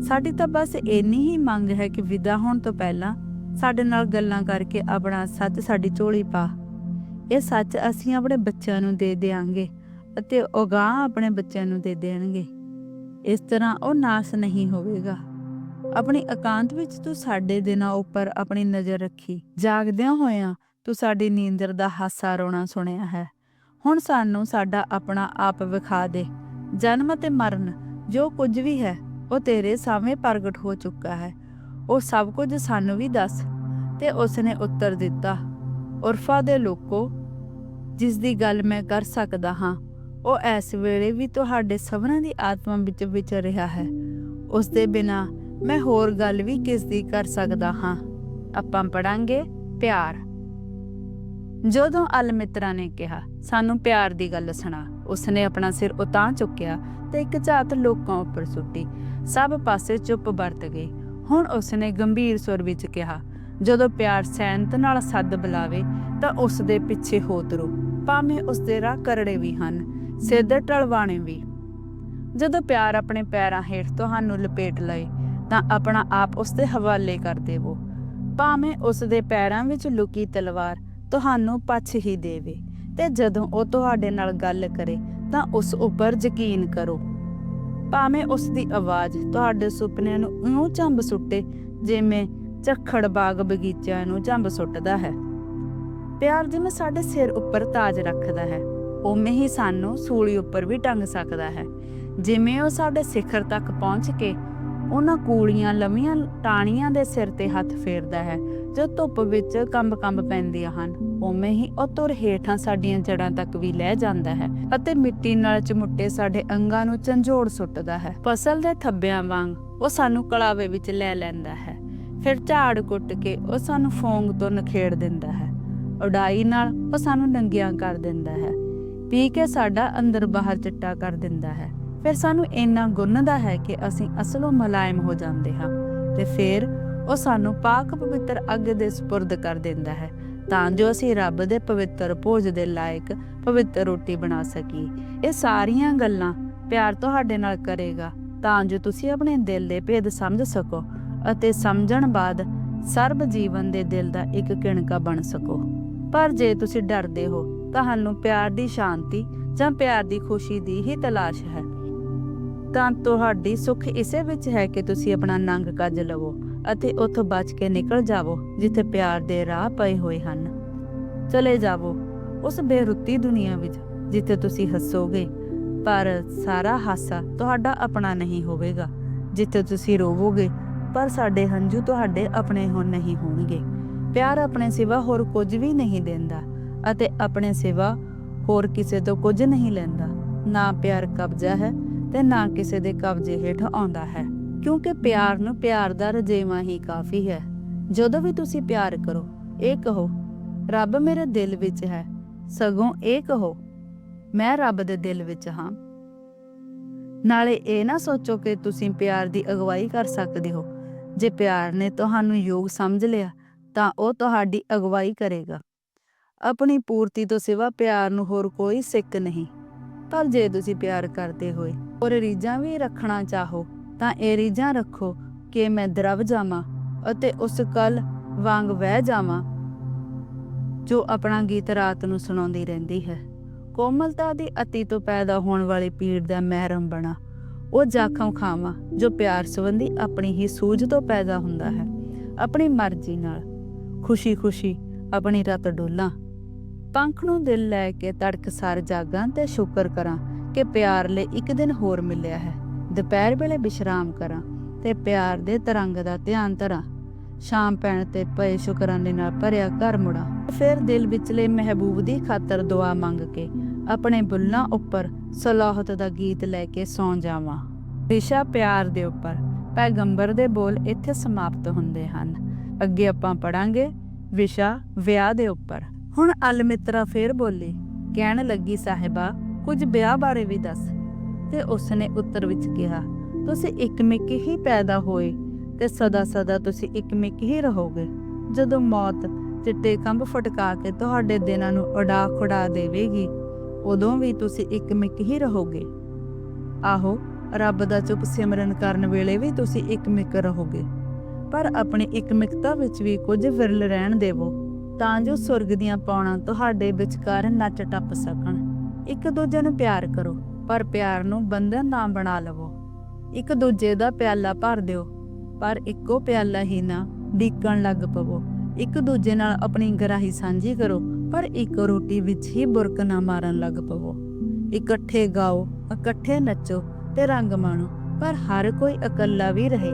ਸਾਡੀ ਤਾਂ ਬਸ ਇੰਨੀ ਹੀ ਮੰਗ ਹੈ ਕਿ ਵਿਦਾ ਹੋਣ ਤੋਂ ਪਹਿਲਾਂ ਸਾਡੇ ਨਾਲ ਗੱਲਾਂ ਕਰਕੇ ਆਪਣਾ ਸੱਚ ਸਾਡੀ ਝੋਲੀ ਪਾ। ਇਹ ਸੱਚ ਅਸੀਂ ਆਪਣੇ ਬੱਚਿਆਂ ਨੂੰ ਦੇ ਦੇਵਾਂਗੇ ਅਤੇ ਉਗਾ ਆਪਣੇ ਬੱਚਿਆਂ ਨੂੰ ਦੇ ਦੇਣਗੇ। ਇਸ ਤਰ੍ਹਾਂ ਉਹ ਨਾਸ ਨਹੀਂ ਹੋਵੇਗਾ। ਆਪਣੀ ਇਕਾਂਤ ਵਿੱਚ ਤੂੰ ਸਾਡੇ ਦਿਨਾਂ ਉੱਪਰ ਆਪਣੀ ਨਜ਼ਰ ਰੱਖੀ। ਜਾਗਦਿਆਂ ਹੋਇਆਂ ਤੂੰ ਸਾਡੀ ਨੀਂਦਰ ਦਾ ਹਾਸਾ ਰੋਣਾ ਸੁਣਿਆ ਹੈ। ਹੁਣ ਸਾਨੂੰ ਸਾਡਾ ਆਪਣਾ ਆਪ ਵਿਖਾ ਦੇ। ਜਨਮ ਤੇ ਮਰਨ, ਜੋ ਕੁਝ ਵੀ ਹੈ, ਉਹ ਤੇਰੇ ਸਾਹਮਣੇ ਪ੍ਰਗਟ ਹੋ ਚੁੱਕਾ ਹੈ। ਉਹ ਸਭ ਕੁਝ ਸਾਨੂੰ ਵੀ ਦੱਸ, ਤੇ ਉਸ ਨੇ ਉੱਤਰ ਦਿੱਤਾ। ਉਰਫਾ ਦੇ ਲੋਕੋ ਜਿਸ ਦੀ ਗੱਲ ਮੈਂ ਕਰ ਸਕਦਾ ਹਾਂ, ਉਹ ਇਸ ਵੇਲੇ ਵੀ ਤੁਹਾਡੇ ਸਭਨਾਂ ਦੀ ਆਤਮਾ ਵਿੱਚ ਵਿਚਰ ਰਿਹਾ ਹੈ। ਉਸ ਦੇ ਬਿਨਾ ਮੈਂ ਹੋਰ ਗੱਲ ਵੀ ਕਿਸ ਦੀ ਕਰ ਸਕਦਾ ਹਾਂ। ਆਪਾਂ ਪੜਾਂਗੇ ਪਿਆਰ। ਜਦੋਂ ਅਲ ਨੇ ਕਿਹਾ, ਸਾਨੂੰ ਪਿਆਰ ਦੀ ਗੱਲ ਸੁਣਾ। ਉਸਨੇ ਆਪਣਾ ਸਿਰ ਉਤਾਂ ਚੁੱਕਿਆ ਤੇ ਇੱਕ ਝਾਤ ਲੋਕਾਂ ਉੱਪਰ ਸੁੱਟੀ। ਸਭ ਪਾਸੇ ਚੁੱਪ ਵਰਤ ਗਈ ਹੁਣ ਉਸਨੇ ਗੰਭੀਰ ਸੁਰ ਵਿੱਚ ਕਿਹਾ, ਜਦੋਂ ਪਿਆਰ ਸੈਂਤ ਨਾਲ ਸੱਦ ਬੁਲਾਵੇ, ਤਾਂ ਉਸ ਦੇ ਪਿੱਛੇ ਹੋ ਤਰੋ। ਭਾਵੇਂ ਉਸ ਦੇ ਰਾਹ ਕਰੜੇ ਵੀ ਹਨ ਸਿੱਧ ਟਲਵਾਣੇ ਵੀ। ਜਦੋਂ ਪਿਆਰ ਆਪਣੇ ਪੈਰਾਂ ਹੇਠ ਤੁਹਾਨੂੰ ਲਪੇਟ ਲਏ, ਤਾਂ ਆਪਣਾ ਆਪ ਉਸ ਦੇ ਹਵਾਲੇ ਕਰ ਦੇਵੋ। ਭਾਵੇਂ ਉਸ ਦੇ ਪੈਰਾਂ ਵਿੱਚ ਲੁਕੀ ਤਲਵਾਰ ਤੁਹਾਨੂੰ ਪਛ ਹੀ ਦੇਵੇ ਤੇ ਜਦੋਂ ਉਹ ਤੁਹਾਡੇ ਨਾਲ ਗੱਲ ਕਰੇ ਤਾਂ ਉਸ ਉੱਪਰ ਯਕੀਨ ਕਰੋ। ਭਾਵੇਂ ਉਸ ਦੀ ਆਵਾਜ਼ ਤੁਹਾਡੇ ਸੁਪਨਿਆਂ ਨੂੰ ਇਉਂ ਝੰਬ ਸੁੱਟੇ ਜਿਵੇਂ ਝੱਖੜ ਬਾਗ ਬਗੀਚਿਆਂ ਨੂੰ ਚੰਬ ਸੁੱਟਦਾ ਹੈ। ਪਿਆਰ ਜਿਵੇਂ ਸਾਡੇ ਸਿਰ ਉੱਪਰ ਤਾਜ ਰੱਖਦਾ ਹੈ, ਉਵੇਂ ਹੀ ਸਾਨੂੰ ਸੂਲੀ ਉੱਪਰ ਵੀ ਟੰਗ ਸਕਦਾ ਹੈ। ਜਿਵੇਂ ਉਹ ਸਾਡੇ ਸਿਖਰ ਤੱਕ ਪਹੁੰਚ ਕੇ ਉਹਨਾਂ ਕੂਲੀਆਂ ਲੰਮੀਆਂ ਟਾਣੀਆਂ ਦੇ ਸਿਰ ਤੇ ਹੱਥ ਫੇਰਦਾ ਹੈ, ਜੋ ਧੁੱਪ ਵਿੱਚ ਕੰਬ-ਕੰਬ ਪੈਂਦੀਆਂ ਹਨ। ਉਵੇਂ ਹੀ ਉਹ ਤੁਰ ਹੇਠਾਂ ਸਾਡੀਆਂ ਜੜਾਂ ਤੱਕ ਵੀ ਲੈ ਜਾਂਦਾ ਹੈ ਅਤੇ ਮਿੱਟੀ ਨਾਲ ਚਮੁੱਟੇ ਸਾਡੇ ਅੰਗਾਂ ਨੂੰ ਝੰਜੋੜ ਸੁੱਟਦਾ ਹੈ। ਫਸਲ ਦੇ ਥੱਬਿਆਂ ਵਾਂਗ ਉਹ ਸਾਨੂੰ ਕਲਾਵੇ ਵਿੱਚ ਲੈ ਲੈਂਦਾ ਹੈ। ਫਿਰ ਝਾੜ ਕੁੱਟ ਕੇ ਉਹ ਸਾਨੂੰ ਫੋਂਗ ਤੋਂ ਨਖੇੜ ਦਿੰਦਾ ਹੈ। ਉਡਾਈ ਨਾਲ ਉਹ ਸਾਨੂੰ ਨੰਗੀਆਂ ਕਰ ਦਿੰਦਾ ਹੈ। ਪੀ ਕੇ ਸਾਡਾ ਅੰਦਰ ਬਾਹਰ ਚਿੱਟਾ ਕਰ ਦਿੰਦਾ ਹੈ। ਫਿਰ ਸਾਨੂੰ ਇੰਨਾ ਗੁੰਨਦਾ ਹੈ ਕਿ ਅਸੀਂ ਅਸਲੋਂ ਮਲਾਇਮ ਹੋ ਜਾਂਦੇ ਹਾਂ ਤੇ ਫਿਰ ਉਹ ਸਾਨੂੰ ਪਾਕ ਪਵਿੱਤਰ ਅੱਗ ਦੇ ਸਪੁਰਦ ਕਰ ਦਿੰਦਾ ਹੈ, ਤਾਂ ਜੋ ਅਸੀਂ ਰੱਬ ਦੇ ਪਵਿੱਤਰ ਭੋਜ ਦੇ ਲਾਇਕ ਪਵਿੱਤਰ ਰੋਟੀ ਬਣਾ ਸਕੀਏ। ਇਹ ਸਾਰੀਆਂ ਗੱਲਾਂ ਪਿਆਰ ਤੁਹਾਡੇ ਨਾਲ ਕਰੇਗਾ, ਤਾਂ ਜੋ ਤੁਸੀਂ ਆਪਣੇ ਦਿਲ ਦੇ ਭੇਦ ਸਮਝ ਸਕੋ ਅਤੇ ਸਮਝਣ ਬਾਅਦ ਸਰਬ ਜੀਵਨ ਦੇ ਦਿਲ ਦਾ ਇੱਕ ਕਿਣਕਾ ਬਣ ਸਕੋ। ਪਰ ਜੇ ਤੁਸੀਂ ਡਰਦੇ ਹੋ, ਤੁਹਾਨੂੰ ਪਿਆਰ ਦੀ ਸ਼ਾਂਤੀ ਜਾਂ ਪਿਆਰ ਦੀ ਖੁਸ਼ੀ ਦੀ ਹੀ ਤਲਾਸ਼ ਹੈ। ਤਾਂ ਤੁਹਾਡੀ ਸੁੱਖ ਇਸੇ ਵਿੱਚ ਹੈ ਕਿ ਤੁਸੀਂ ਆਪਣਾ ਨੰਗ ਕੱਜ ਲਵੋ ਅਤੇ ਉੱਥੋਂ ਬਚ ਕੇ ਨਿਕਲ ਜਾਵੋ, ਜਿੱਥੇ ਪਿਆਰ ਦੇ ਰਾਹ ਪਏ ਹੋਏ ਹਨ। ਚਲੇ ਜਾਵੋ ਉਸ ਬੇਰੁੱਤੀ ਦੁਨੀਆ ਵਿੱਚ, ਜਿੱਥੇ ਤੁਸੀਂ ਹੱਸੋਗੇ, ਪਰ ਸਾਰਾ ਹਾਸਾ ਤੁਹਾਡਾ ਆਪਣਾ ਨਹੀਂ ਹੋਵੇਗਾ। ਜਿੱਥੇ ਤੁਸੀਂ ਰੋਵੋਗੇ, ਪਰ ਸਾਡੇ ਹੰਝੂ ਤੁਹਾਡੇ ਆਪਣੇ ਹੋਣ ਨਹੀਂ ਹੋਣਗੇ। ਪਿਆਰ ਆਪਣੇ ਸਿਵਾ ਹੋਰ ਕੁਝ ਵੀ ਨਹੀਂ ਦਿੰਦਾ ਅਤੇ ਆਪਣੇ ਸਿਵਾ ਹੋਰ ਕਿਸੇ ਤੋਂ ਕੁਝ ਨਹੀਂ ਲੈਂਦਾ। ਨਾ ਪਿਆਰ ਕਬਜ਼ਾ ਹੈ ਤੇ ਨਾ ਕਿਸੇ ਦੇ ਕਬਜ਼ੇ ਹੇਠ ਆਉਂਦਾ ਹੈ। ਕਿਉਂਕਿ ਪਿਆਰ ਨੂੰ ਪਿਆਰ ਦਾ ਰਜੇਵਾ ਹੀ ਕਾਫੀ ਹੈ। ਜਦੋਂ ਵੀ ਤੁਸੀਂ ਪਿਆਰ ਕਰੋ, ਇਹ ਕਹੋ, ਰੱਬ ਮੇਰੇ ਦਿਲ ਵਿੱਚ ਹੈ। ਸਗੋਂ ਇਹ ਕਹੋ, ਮੈਂ ਰੱਬ ਦੇ ਦਿਲ ਵਿੱਚ ਹਾਂ। ਨਾਲੇ ਇਹ ਨਾ ਸੋਚੋ ਕਿ ਤੁਸੀਂ ਪਿਆਰ ਦੀ ਅਗਵਾਈ ਕਰ ਸਕਦੇ ਹੋ। ਜੇ ਪਿਆਰ ਨੇ ਤੁਹਾਨੂੰ ਯੋਗ ਸਮਝ ਲਿਆ, ਤਾਂ ਉਹ ਤੁਹਾਡੀ ਅਗਵਾਈ ਕਰੇਗਾ। ਆਪਣੀ ਪੂਰਤੀ ਤੋਂ ਸਿਵਾ ਪਿਆਰ ਨੂੰ ਹੋਰ ਕੋਈ ਸਿੱਕ ਨਹੀਂ। ਪਰ ਜੇ ਤੁਸੀਂ ਪਿਆਰ ਕਰਦੇ ਹੋਏ ਔਰ ਰੀਝਾਂ ਵੀ ਰੱਖਣਾ ਚਾਹੋ, ਤਾਂ ਇਹ ਰੀਜਾਂ ਰੱਖੋ ਕਿ ਮੈਂ ਦਰਵ ਜਾਵਾਂ ਅਤੇ ਉਸ ਕਲ ਵਾਂਗ ਵਹਿ ਜਾਵਾਂ, ਜੋ ਆਪਣਾ ਗੀਤ ਰਾਤ ਨੂੰ ਸੁਣਾਉਂਦੀ ਰਹਿੰਦੀ ਹੈ। ਕੋਮਲਤਾ ਦੀ ਅਤੀ ਤੋਂ ਪੈਦਾ ਹੋਣ ਵਾਲੀ ਪੀੜ ਦਾ ਮਹਿਰਮ ਬਣਾ, ਉਹ ਜ਼ਖਮ ਖਾਵਾਂ, ਜੋ ਪਿਆਰ ਸੰਬੰਧੀ ਆਪਣੀ ਹੀ ਸੂਝ ਤੋਂ ਪੈਦਾ ਹੁੰਦਾ ਹੈ, ਆਪਣੀ ਮਰਜ਼ੀ ਨਾਲ। ਖੁਸ਼ੀ-ਖੁਸ਼ੀ ਆਪਣੀ ਰਤ ਡੋਲਾਂ, ਪੰਖ ਨੂੰ ਦਿਲ ਲੈ ਕੇ ਤੜਕ ਸਾਰ ਜਾਗਾਂ ਤੇ ਸ਼ੁਕਰ ਕਰਾਂ ਕਿ ਪਿਆਰ ਲਈ ਇੱਕ ਦਿਨ ਹੋਰ ਮਿਲਿਆ ਹੈ। ਦੁਪਹਿਰ ਵੇਲੇ ਵਿਸ਼ਰਾਮ ਕਰਾਂ ਤੇ ਪਿਆਰ ਦੇ ਤਰੰਗ ਦਾ ਧਿਆਨ ਧਰਾਂ। ਸ਼ਾਮ ਪੈਣ ਤੇ ਪਏ ਸ਼ੁਕਰਾਨੇ ਨਾਲ ਭਰਿਆ ਘਰ ਮੁੜਾਂ। ਫਿਰ ਦਿਲ ਵਿਚਲੇ ਮਹਿਬੂਬ ਦੀ ਖਾਤਰ ਦੁਆ ਮੰਗ ਕੇ ਆਪਣੇ ਬੁੱਲਾਂ ਉੱਪਰ ਸਲਾਹਤ ਦਾ ਗੀਤ ਲੈ ਕੇ ਸੌਂ ਜਾਵਾਂ। ਦਿਸ਼ਾ ਪਿਆਰ ਦੇ ਉੱਪਰ ਪੈਗੰਬਰ ਦੇ ਬੋਲ ਇੱਥੇ ਸਮਾਪਤ ਹੁੰਦੇ ਹਨ। ਅੱਗੇ ਆਪਾਂ ਪੜਾਂਗੇ ਵਿਸ਼ਾ ਵਿਆਹ ਦੇ ਉੱਪਰ। ਹੁਣ ਅਲਮਿਤਰਾ ਫੇਰ ਬੋਲੀ, ਕਹਿਣ ਲੱਗੀ, ਸਾਹਿਬਾ ਕੁਝ ਵਿਆਹ ਬਾਰੇ ਵੀ ਦੱਸ। ਤੇ ਉਸਨੇ ਉੱਤਰ ਵਿੱਚ ਕਿਹਾ, ਤੁਸੀਂ ਇੱਕਮਿਕ ਹੀ ਪੈਦਾ ਹੋਏ ਤੇ ਸਦਾ ਸਦਾ ਤੁਸੀਂ ਇੱਕਮਿਕ ਹੀ ਰਹੋਗੇ। ਜਦੋਂ ਮੌਤ ਚਿੱਟੇ ਕੰਬ ਫਟਕਾ ਕੇ ਤੁਹਾਡੇ ਦਿਨਾਂ ਨੂੰ ਉਡਾ ਖੁੜਾ ਦੇਵੇਗੀ, ਉਦੋਂ ਵੀ ਤੁਸੀਂ ਇੱਕਮਿਕ ਹੀ ਰਹੋਗੇ। ਆਹੋ, ਰੱਬ ਦਾ ਚੁੱਪ ਸਿਮਰਨ ਕਰਨ ਵੇਲੇ ਵੀ ਤੁਸੀਂ ਇੱਕਮਿਕ ਰਹੋਗੇ। ਪਰ ਆਪਣੀ ਇੱਕਮਿਕਤਾ ਵਿੱਚ ਵੀ ਕੁਝ ਵਿਰਲ ਰਹਿਣ ਦੇਵੋ, ਤਾਂ ਜੋ ਸੁਰਗ ਦੀਆਂ ਪੌਣਾਂ ਤੁਹਾਡੇ ਵਿਚਕਾਰ ਨੱਚ ਟੱਪ ਸਕਣ। ਇੱਕ ਦੂਜੇ ਨੂੰ ਪਿਆਰ ਕਰੋ, ਪਰ ਪਿਆਰ ਨੂੰ ਬੰਧਨ ਨਾ ਬਣਾ ਲਵੋ। ਇੱਕ ਦੂਜੇ ਦਾ ਪਿਆਲਾ ਭਰ ਦਿਓ, ਪਰ ਇੱਕੋ ਪਿਆਲਾ ਹੀ ਨਾ ਢੀਕਣ ਲੱਗ ਪਵੋ। ਇੱਕ ਦੂਜੇ ਨਾਲ ਆਪਣੀ ਗਰਾਹੀ ਸਾਂਝੀ ਕਰੋ, ਪਰ ਇੱਕ ਰੋਟੀ ਵਿੱਚ ਹੀ ਬੁਰਕ ਨਾ ਮਾਰਨ ਲੱਗ ਪਵੋ। ਇਕੱਠੇ ਗਾਓ, ਇਕੱਠੇ ਨੱਚੋ ਤੇ ਰੰਗ ਮਾਣੋ, ਪਰ ਹਰ ਕੋਈ ਇਕੱਲਾ ਵੀ ਰਹੇ।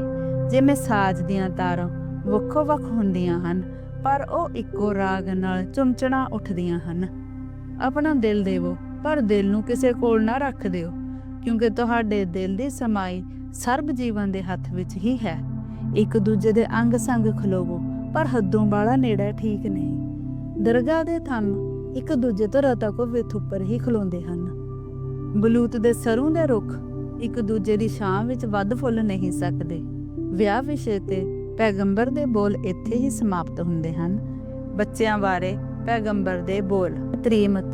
ਜਿਵੇਂ ਸਾਜ਼ ਦੀਆਂ ਤਾਰਾਂ ਵੱਖੋ ਵੱਖ ਹੁੰਦੀਆਂ ਹਨ, ਪਰ ਉਹ ਇੱਕੋ ਰਾਗ ਨਾਲ ਚੁੰਚਣਾ ਉੱਠਦੀਆਂ ਹਨ। ਆਪਣਾ ਦਿਲ ਦੇਵੋ ਪਰ ਦਿਲ ਨੂੰ ਕਿਸੇ ਕੋਲ ਨਾ ਰੱਖ ਦਿਓ, ਕਿਉਂਕਿ ਤੁਹਾਡੇ ਦਿਲ ਦੀ ਸਮਾਈ ਸਰਬ ਜੀਵਨ ਦੇ ਹੱਥ ਵਿੱਚ ਹੀ ਹੈ। ਇੱਕ ਦੂਜੇ ਦੇ ਅੰਗ ਸੰਗ ਖਲੋਵੋ, ਪਰ ਹੱਦੋਂ ਵਾਲਾ ਨੇੜਾ ਠੀਕ ਨਹੀਂ। ਦਰਗਾਹ ਦੇ ਥੰਮ ਇੱਕ ਦੂਜੇ ਤੋਂ ਰਤਾ ਕੋ ਵਿਥ ਉੱਪਰ ਹੀ ਖਲੋਂਦੇ ਹਨ। ਬਲੂਤ ਦੇ ਸਰੋਂ ਦੇ ਰੁੱਖ ਇੱਕ ਦੂਜੇ ਦੀ ਛਾਂ ਵਿੱਚ ਵੱਧ ਫੁੱਲ ਨਹੀਂ ਸਕਦੇ। ਵਿਆਹ ਵਿਸ਼ੇ ਤੇ ਪੈਗੰਬਰ ਦੇ ਬੋਲ ਇੱਥੇ ਹੀ ਸਮਾਪਤ ਹੁੰਦੇ ਹਨ। ਬੱਚਿਆਂ ਬਾਰੇ ਪੈਗੰਬਰ ਦੇ ਬੋਲ, ਤਰੀਮਤ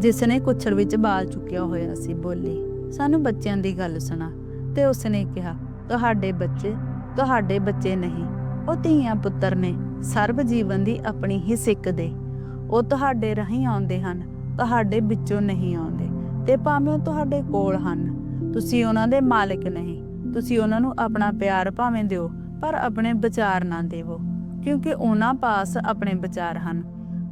ਜਿਸ ਨੇ ਕੁੱਛੜ ਵਿੱਚ ਬਾਲ ਚੁੱਕਿਆ ਹੋਇਆ ਸੀ, ਬੋਲੀ, ਸਾਨੂੰ ਬੱਚਿਆਂ ਦੀ ਗੱਲ ਸੁਣਾ। ਤੇ ਉਸਨੇ ਕਿਹਾ, ਤੁਹਾਡੇ ਬੱਚੇ ਤੁਹਾਡੇ ਬੱਚੇ ਨਹੀਂ, ਉਹ ਧੀਆਂ ਪੁੱਤਰ ਨੇ, ਸਰਬ ਜੀਵਨ ਦੀ ਆਪਣੀ ਹੀ ਸਿੱਖ ਦੇ। ਉਹ ਤੁਹਾਡੇ ਰਾਹੀਂ ਆਉਂਦੇ ਹਨ, ਤੁਹਾਡੇ ਵਿੱਚੋਂ ਨਹੀਂ ਆਉਂਦੇ, ਤੇ ਭਾਵੇਂ ਉਹ ਤੁਹਾਡੇ ਕੋਲ ਹਨ। ਤੁਸੀਂ ਉਹਨਾਂ ਦੇ ਮਾਲਕ ਨਹੀਂ, ਤੁਸੀਂ ਉਹਨਾਂ ਨੂੰ ਆਪਣਾ ਪਿਆਰ ਭਾਵੇਂ ਦਿਓ, ਪਰ ਆਪਣੇ ਵਿਚਾਰ ਨਾ ਦੇਵੋ, ਕਿਉਂਕਿ ਉਹਨਾਂ ਪਾਸ ਆਪਣੇ ਵਿਚਾਰ ਹਨ।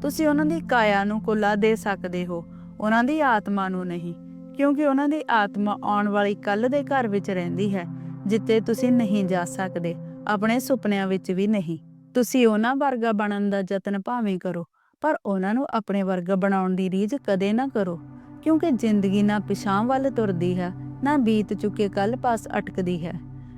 ਤੁਸੀਂ ਉਹਨਾਂ ਦੀ ਕਾਇਆ ਨੂੰ ਕੁੱਲਾ ਦੇ ਸਕਦੇ ਹੋ ਉਹਨਾਂ ਦੀ ਆਤਮਾ ਨੂੰ ਨਹੀਂ, ਕਿਉਂਕਿ ਉਹਨਾਂ ਦੀ ਆਤਮਾ ਆਉਣ ਵਾਲੀ ਕੱਲ ਦੇ ਘਰ ਵਿੱਚ ਰਹਿੰਦੀ ਹੈ ਜਿੱਤੇ ਤੁਸੀਂ ਨਹੀਂ ਜਾ ਸਕਦੇ, ਆਪਣੇ ਸੁਪਨਿਆਂ ਵਿੱਚ ਵੀ ਨਹੀਂ। ਤੁਸੀਂ ਉਹਨਾਂ ਵਰਗਾ ਬਣਨ ਦਾ ਯਤਨ ਭਾਵੇਂ ਕਰੋ, ਪਰ ਉਹਨਾਂ ਨੂੰ ਆਪਣੇ ਵਰਗਾ ਬਣਾਉਣ ਦੀ ਰੀਝ ਕਦੇ ਨਾ ਕਰੋ, ਕਿਉਂਕਿ ਜ਼ਿੰਦਗੀ ਨਾ ਪਿਛਾਂ ਵੱਲ ਤੁਰਦੀ ਹੈ, ਨਾ ਬੀਤ ਚੁੱਕੇ ਕੱਲ ਪਾਸ ਅਟਕਦੀ ਹੈ।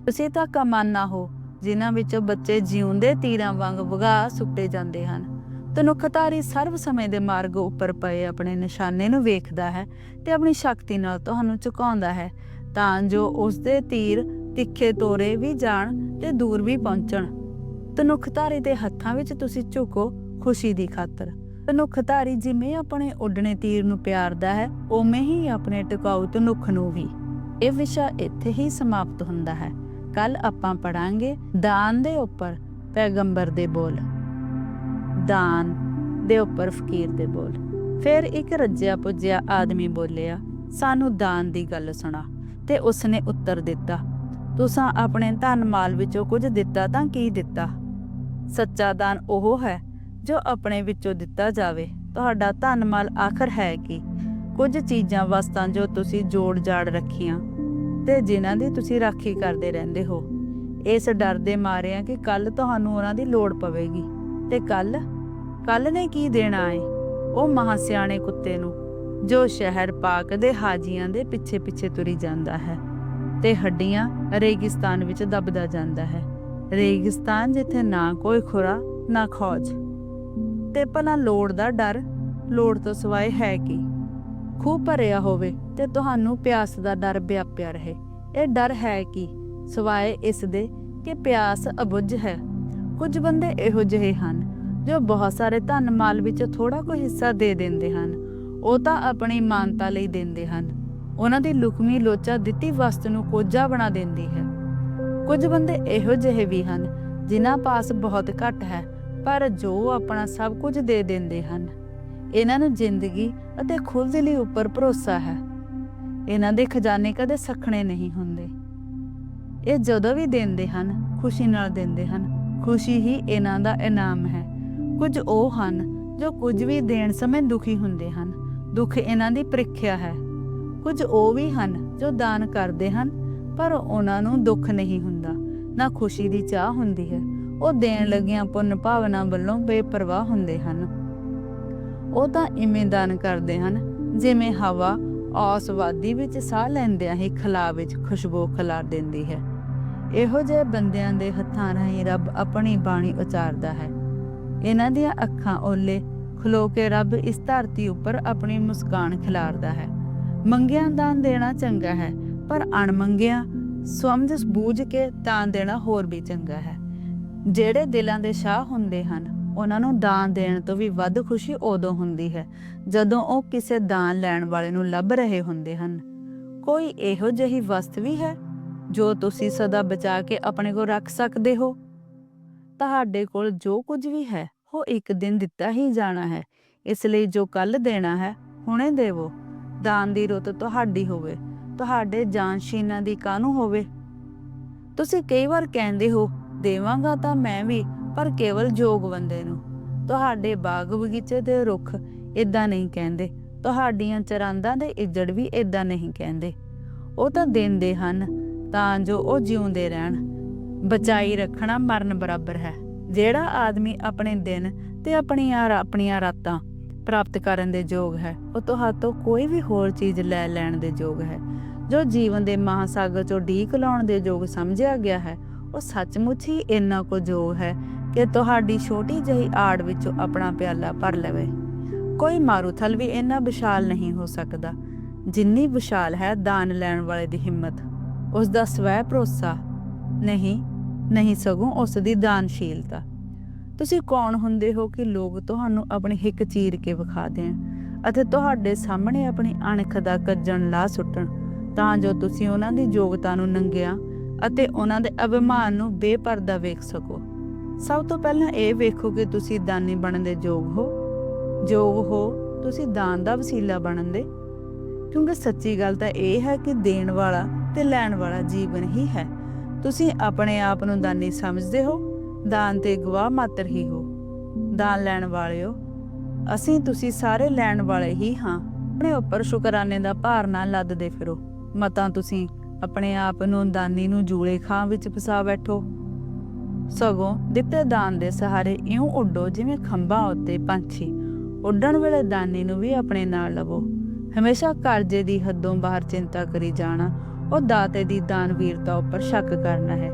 ਤੁਸੀਂ ਤਾਂ ਕਮਾਨਾ ਹੋ, ਜਿਨ੍ਹਾਂ ਵਿੱਚੋਂ ਬੱਚੇ ਜਿਉਂਦੇ ਤੀਰਾਂ ਵਾਂਗ ਵਗਾ ਸੁੱਟੇ ਜਾਂਦੇ ਹਨ। ਤਨੁਖਤਾਰੀ ਸਰਵ ਸਮੇਂ ਦੇ ਮਾਰਗ ਉੱਪਰ ਪਏ ਆਪਣੇ ਨਿਸ਼ਾਨੇ ਨੂੰ ਵੇਖਦਾ ਹੈ ਤੇ ਆਪਣੀ ਸ਼ਕਤੀ ਨਾਲ ਤੁਹਾਨੂੰ ਝੁਕਾਉਂਦਾ ਹੈ, ਤਾਂ ਜੋ ਉਸ ਦੇ ਤੀਰ ਤਿੱਖੇ ਤੋਰੇ ਵੀ ਜਾਣ ਤੇ ਦੂਰ ਵੀ ਪਹੁੰਚਣ। ਤਨੁਖਤਾਰੀ ਦੇ ਹੱਥਾਂ ਵਿੱਚ ਤੁਸੀਂ ਝੁਕੋ ਖੁਸ਼ੀ ਦੀ ਖਾਤਰ। ਤਨੁਖਤਾਰੀ ਜਿਵੇਂ ਆਪਣੇ ਉੱਡਣੇ ਤੀਰ ਨੂੰ ਪਿਆਰਦਾ ਹੈ ਉਵੇਂ ਹੀ ਆਪਣੇ ਟਿਕਾਊ ਤਨੁਖ ਨੂੰ ਵੀ। ਇਹ ਵਿਸ਼ਾ ਇੱਥੇ ਹੀ ਸਮਾਪਤ ਹੁੰਦਾ ਹੈ। ਕੱਲ ਆਪਾਂ ਪੜਾਂਗੇ ਦਾਨ ਦੇ ਉੱਪਰ ਪੈਗੰਬਰ ਦੇ ਬੋਲ। ਦਾਨ ਦੇ ਉੱਪਰ ਫਕੀਰ ਦੇ ਬੋਲ। ਫਿਰ ਇੱਕ ਰੱਜਿਆ ਪੁੱਜਿਆ ਆਦਮੀ ਬੋਲਿਆ, ਸਾਨੂੰ ਦਾਨ ਦੀ ਗੱਲ ਸੁਣਾ। ਤੇ ਉਸਨੇ ਉੱਤਰ ਦਿੱਤਾ, ਤੁਸੀਂ ਆਪਣੇ ਧਨ ਮਾਲ ਵਿੱਚੋਂ ਕੁਝ ਦਿੱਤਾ ਤਾਂ ਕੀ ਦਿੱਤਾ? ਸੱਚਾ ਦਾਨ ਉਹ ਹੈ ਜੋ ਆਪਣੇ ਵਿੱਚੋਂ ਦਿੱਤਾ ਜਾਵੇ। ਤੁਹਾਡਾ ਧਨ ਮਾਲ ਆਖਰ ਹੈ ਕਿ? ਕੁਝ ਚੀਜ਼ਾਂ ਵਸਤਾਂ ਜੋ ਤੁਸੀਂ ਜੋੜ ਜਾੜ ਰੱਖੀਆਂ ਤੇ ਜਿਨ੍ਹਾਂ ਦੀ ਤੁਸੀਂ ਰਾਖੀ ਕਰਦੇ ਰਹਿੰਦੇ ਹੋ। ਇਸ ਡਰ ਦੇ ਮਾਰੇ ਕਿ ਕੱਲ ਤੁਹਾਨੂੰ ਉਹਨਾਂ ਦੀ ਲੋੜ ਪਵੇਗੀ ਤੇ ਕੱਲ ਕੱਲ ਨੇ ਕੀ ਦੇਣਾ ਏ? ਉਹ ਮਹਾਸਿਆਣੇ ਕੁੱਤੇ ਨੂੰ, ਜੋ ਸ਼ਹਿਰ ਪਾਕ ਦੇ ਹਾਜੀਆਂ ਦੇ ਪਿੱਛੇ ਪਿੱਛੇ ਤੁਰੀ ਜਾਂਦਾ ਹੈ ਤੇ ਹੱਡੀਆਂ ਰੇਗਿਸਤਾਨ ਵਿੱਚ ਦਬਦਾ ਜਾਂਦਾ ਹੈ। ਰੇਗਿਸਤਾਨ ਜਿੱਥੇ ਨਾ ਕੋਈ ਖੁਰਾ, ਨਾ ਖੋਜ। ਤੇ ਭਲਾ ਲੋੜ ਦਾ ਡਰ, ਲੋੜ ਤੋਂ ਸਿਵਾਏ ਹੈ ਕੀ? ਖੂਹ ਭਰਿਆ ਹੋਵੇ ਤੇ ਤੁਹਾਨੂੰ ਪਿਆਸ ਦਾ ਡਰ ਵਿਆਪਿਆ ਰਹੇ। ਇਹ ਡਰ ਹੈ ਕੀ? ਸਿਵਾਏ ਇਸ ਦੇ ਕਿ ਪਿਆਸ ਅਬੁੱਝ ਹੈ। ਕੁਝ ਬੰਦੇ ਇਹੋ ਜਿਹੇ ਹਨ ਜੋ ਬਹੁਤ ਸਾਰੇ ਧਨ ਮਾਲ ਵਿੱਚ ਥੋੜਾ ਕੋਈ ਹਿੱਸਾ ਦੇ ਦਿੰਦੇ ਹਨ, ਉਹ ਤਾਂ ਆਪਣੀ ਮਾਨਤਾ ਲਈ ਦਿੰਦੇ ਹਨ। ਉਹਨਾਂ ਦੀ ਲੁਕਮੀ ਲੋਚਾ ਦਿੱਤੀ ਵਸਤ ਨੂੰ ਕੋਝਾ ਬਣਾ ਦਿੰਦੀ ਹੈ। ਕੁਝ ਬੰਦੇ ਇਹੋ ਜਿਹੇ ਵੀ ਹਨ, ਜਿਨ੍ਹਾਂ ਪਾਸ ਬਹੁਤ ਘੱਟ ਹੈ, ਪਰ ਜੋ ਆਪਣਾ ਸਭ ਕੁਝ ਦੇ ਦਿੰਦੇ ਹਨ। ਇਹਨਾਂ ਨੂੰ ਜ਼ਿੰਦਗੀ ਅਤੇ ਖੁਦ ਲਈ ਉੱਪਰ ਭਰੋਸਾ ਹੈ। ਇਹਨਾਂ ਦੇ ਖਜ਼ਾਨੇ ਕਦੇ ਸਖਣੇ ਨਹੀਂ ਹੁੰਦੇ। ਇਹ ਜਦੋਂ ਵੀ ਦਿੰਦੇ ਹਨ, ਖੁਸ਼ੀ ਨਾਲ ਦਿੰਦੇ ਹਨ। ਖੁਸ਼ੀ ਹੀ ਇਹਨਾਂ ਦਾ ਇਨਾਮ ਹੈ। ਕੁਝ ਉਹ ਹਨ ਜੋ ਕੁਝ ਵੀ ਦੇਣ ਸਮੇਂ ਦੁਖੀ ਹੁੰਦੇ ਹਨ। ਦੁੱਖ ਇਹਨਾਂ ਦੀ ਪ੍ਰੀਖਿਆ ਹੈ। ਕੁਝ ਉਹ ਵੀ ਹਨ ਜੋ ਦਾਨ ਕਰਦੇ ਹਨ, ਪਰ ਉਹਨਾਂ ਨੂੰ ਦੁੱਖ ਨਹੀਂ ਹੁੰਦਾ, ਨਾ ਖੁਸ਼ੀ ਦੀ ਚਾਹ ਹੁੰਦੀ ਹੈ। ਉਹ ਦੇਣ ਲੱਗਿਆਂ ਪੁੰਨ ਭਾਵਨਾ ਵੱਲੋਂ ਬੇਪਰਵਾਹ ਹੁੰਦੇ ਹਨ। ਉਹ ਤਾਂ ਇਵੇਂ ਦਾਨ ਕਰਦੇ ਹਨ, ਜਿਵੇਂ ਹਵਾ ਔਸਵਾਦੀ ਵਿੱਚ ਸਾਹ ਲੈਂਦਿਆਂ ਹੀ ਖਲਾ ਵਿੱਚ ਖੁਸ਼ਬੂ ਖਿਲਾਰ ਦਿੰਦੀ ਹੈ। ਇਹੋ ਜਿਹੇ ਬੰਦਿਆਂ ਦੇ ਹੱਥਾਂ ਰਾਹੀਂ ਰੱਬ ਆਪਣੀ ਬਾਣੀ ਉਚਾਰਦਾ ਹੈ। ਇਹਨਾਂ ਦੀਆਂ ਅੱਖਾਂ ਓਲੇ ਖਲੋ ਕੇ ਰੱਬ ਇਸ ਧਰਤੀ ਉੱਪਰ ਆਪਣੀ ਮੁਸਕਾਨ ਖਿਲਾਰਦਾ ਹੈ। ਮੰਗਿਆਂ ਦਾਨ ਦੇਣਾ ਚੰਗਾ ਹੈ, ਪਰ ਅਣਮੰਗਿਆਂ ਸਮਝ ਬੂਝ ਕੇ ਦਾਨ ਦੇਣਾ ਹੋਰ ਵੀ ਚੰਗਾ ਹੈ। ਜਿਹੜੇ ਦਿਲਾਂ ਦੇ ਸ਼ਾਹ ਹੁੰਦੇ ਹਨ, ਉਹਨਾਂ ਨੂੰ ਦਾਨ ਦੇਣ ਤੋਂ ਵੀ ਵੱਧ ਖੁਸ਼ੀ ਉਦੋਂ ਹੁੰਦੀ ਹੈ, ਜਦੋਂ ਉਹ ਕਿਸੇ ਦਾਨ ਲੈਣ ਵਾਲੇ ਨੂੰ ਲੱਭ ਰਹੇ ਹੁੰਦੇ ਹਨ। ਕੋਈ ਇਹੋ ਜਿਹੀ ਵਸਤ ਵੀ ਹੈ ਜੋ ਤੁਸੀਂ ਸਦਾ ਬਚਾ ਕੇ ਆਪਣੇ ਕੋਲ ਰੱਖ ਸਕਦੇ ਹੋ? ਤੁਹਾਡੇ ਕੋਲ ਜੋ ਕੁਝ ਵੀ ਹੈ, ਉਹ ਇੱਕ ਦਿਨ ਦਿੱਤਾ ਹੀ ਜਾਣਾ ਹੈ। ਇਸ ਲਈ ਜੋ ਕੱਲ ਦੇਣਾ ਹੈ, ਹੁਣੇ ਦੇਵੋ। ਦਾਨ ਦੀ ਰੁੱਤ ਤੁਹਾਡੀ ਹੋਵੇ। ਤੁਹਾਡੇ ਜਾਨਸ਼ੀਨਾਂ ਦੀ ਕਾਨੂੰ ਹੋਵੇ? ਤੁਸੀਂ ਕਈ ਵਾਰ ਕਹਿੰਦੇ ਹੋ, ਦੇਵਾਂਗਾ ਤਾਂ ਮੈਂ ਵੀ, ਪਰ ਕੇਵਲ ਜੋਗ ਬੰਦੇ ਨੂੰ। ਤੁਹਾਡੇ ਬਾਗ ਬਗੀਚੇ ਦੇ ਰੁੱਖ ਇਦਾਂ ਨਹੀਂ ਕਹਿੰਦੇ। ਤੁਹਾਡੀਆਂ ਚਰਾਂਦਾਂ ਦੇ ਇੱਜੜ ਵੀ ਇਦਾਂ ਨਹੀਂ ਕਹਿੰਦੇ। ਉਹ ਤਾਂ ਦਿੰਦੇ ਹਨ, ਤਾਂ ਜੋ ਉਹ ਜਿਉਂਦੇ ਰਹਿਣ। ਬਚਾਈ ਰੱਖਣਾ ਮਰਨ ਬਰਾਬਰ ਹੈ। ਜਿਹੜਾ ਆਦਮੀ ਆਪਣੇ ਦਿਨ ਤੇ ਆਪਣੀਆਂ ਆਪਣੀਆਂ ਰਾਤਾਂ ਪ੍ਰਾਪਤ ਕਰਨ ਦੇ ਯੋਗ ਹੈ, ਉਹ ਤੁਹਾਤੋਂ ਕੋਈ ਵੀ ਹੋਰ ਚੀਜ਼ ਲੈ ਲੈਣ ਦੇ ਯੋਗ ਹੈ। ਜੋ ਜੀਵਨ ਦੇ ਮਹਾਸਾਗਰ ਚੋਂ ਢੀਕ ਲਾਉਣ ਦੇ ਯੋਗ ਸਮਝਿਆ ਗਿਆ ਹੈ, ਉਹ ਸੱਚਮੁੱਚ ਹੀ ਇੰਨਾ ਕੁ ਯੋਗ ਹੈ ਕਿ ਤੁਹਾਡੀ ਛੋਟੀ ਜਿਹੀ ਆੜ ਵਿੱਚੋਂ ਆਪਣਾ ਪਿਆਲਾ ਭਰ ਲਵੇ। ਕੋਈ ਮਾਰੂਥਲ ਵੀ ਇੰਨਾ ਵਿਸ਼ਾਲ ਨਹੀਂ ਹੋ ਸਕਦਾ, ਜਿੰਨੀ ਵਿਸ਼ਾਲ ਹੈ ਦਾਨ ਲੈਣ ਵਾਲੇ ਦੀ ਹਿੰਮਤ। ਉਸ ਦਾ ਸਵੈ ਭਰੋਸਾ ਨਹੀਂ ਨਹੀਂ ਸਗੋਂ ਉਸ ਦੀ ਦਾਨਸ਼ੀਲਤਾ। ਤੁਸੀਂ ਕੌਣ ਹੁੰਦੇ ਹੋ ਕਿ ਲੋਕ ਤੁਹਾਨੂੰ ਆਪਣੀ ਹਿੱਕ ਚੀਰ ਕੇ ਵਿਖਾ ਦੇਣ ਅਤੇ ਤੁਹਾਡੇ ਸਾਹਮਣੇ ਆਪਣੀ ਅਣਖ ਦਾ ਕੱਜਣ ਲਾ ਸੁੱਟਣ, ਤਾਂ ਜੋ ਤੁਸੀਂ ਉਹਨਾਂ ਦੀ ਯੋਗਤਾ ਨੂੰ ਨੰਗਿਆ ਅਤੇ ਉਹਨਾਂ ਦੇ ਅਭਿਮਾਨ ਨੂੰ ਬੇਪਰਦਾ ਵੇਖ ਸਕੋ। ਸਭ ਤੋਂ ਪਹਿਲਾਂ ਇਹ ਵੇਖੋ ਕਿ ਤੁਸੀਂ ਦਾਨੀ ਬਣਨ ਦੇ ਯੋਗ ਹੋ। ਯੋਗ ਹੋ, ਤੁਸੀਂ ਦਾਨ ਦਾ ਵਸੀਲਾ ਬਣਨ ਦੇ ਕਿਉਂਕਿ ਸੱਚੀ ਗੱਲ ਤਾਂ ਇਹ ਹੈ ਕਿ ਦੇਣ ਵਾਲਾ ਤੇ ਲੈਣ ਵਾਲਾ ਜੀਵਨ ਹੀ ਹੈ। ਤੁਸੀਂ ਆਪਣੇ ਆਪ ਨੂੰ ਦਾਨੀ ਸਮਝਦੇ ਹੋ, ਦਾਨ ਤੇ ਗਵਾਹ ਮਾਤਰ ਹੀ ਹੋ। ਦਾਨ ਲੈਣ ਵਾਲਿਓ, ਅਸੀਂ ਤੁਸੀਂ ਸਾਰੇ ਲੈਣ ਵਾਲੇ ਹੀ ਹਾਂ। ਆਪਣੇ ਉੱਪਰ ਸ਼ੁਕਰਾਨੇ ਦਾ ਭਾਰ ਨਾ ਲੱਦਦੇ ਫਿਰੋ। ਮਤਾਂ ਤੁਸੀਂ ਆਪਣੇ ਆਪ ਨੂੰ ਦਾਨੀ ਨੂੰ ਜੂਲੇ ਖਾਂ ਵਿੱਚ ਫਸਾ ਬੈਠੋ। ਸਗੋਂ ਦਿੱਤੇ ਦਾਨ ਦੇ ਸਹਾਰੇ ਇਉਂ ਉੱਡੋ ਜਿਵੇਂ ਖੰਭਾਂ ਉੱਤੇ ਪੰਛੀ। ਉੱਡਣ ਵੇਲੇ ਦਾਨੀ ਨੂੰ ਵੀ ਆਪਣੇ ਨਾਲ ਲਵੋ। ਹਮੇਸ਼ਾ ਕਰਜ਼ੇ ਦੀ ਹੱਦੋਂ ਬਾਹਰ ਚਿੰਤਾ ਕਰੀ ਜਾਣਾ ਉਹ ਦਾਤੇ ਦੀ ਦਾਨ ਵੀਰਤਾ ਉੱਪਰ ਸ਼ੱਕ ਕਰਨਾ ਹੈ।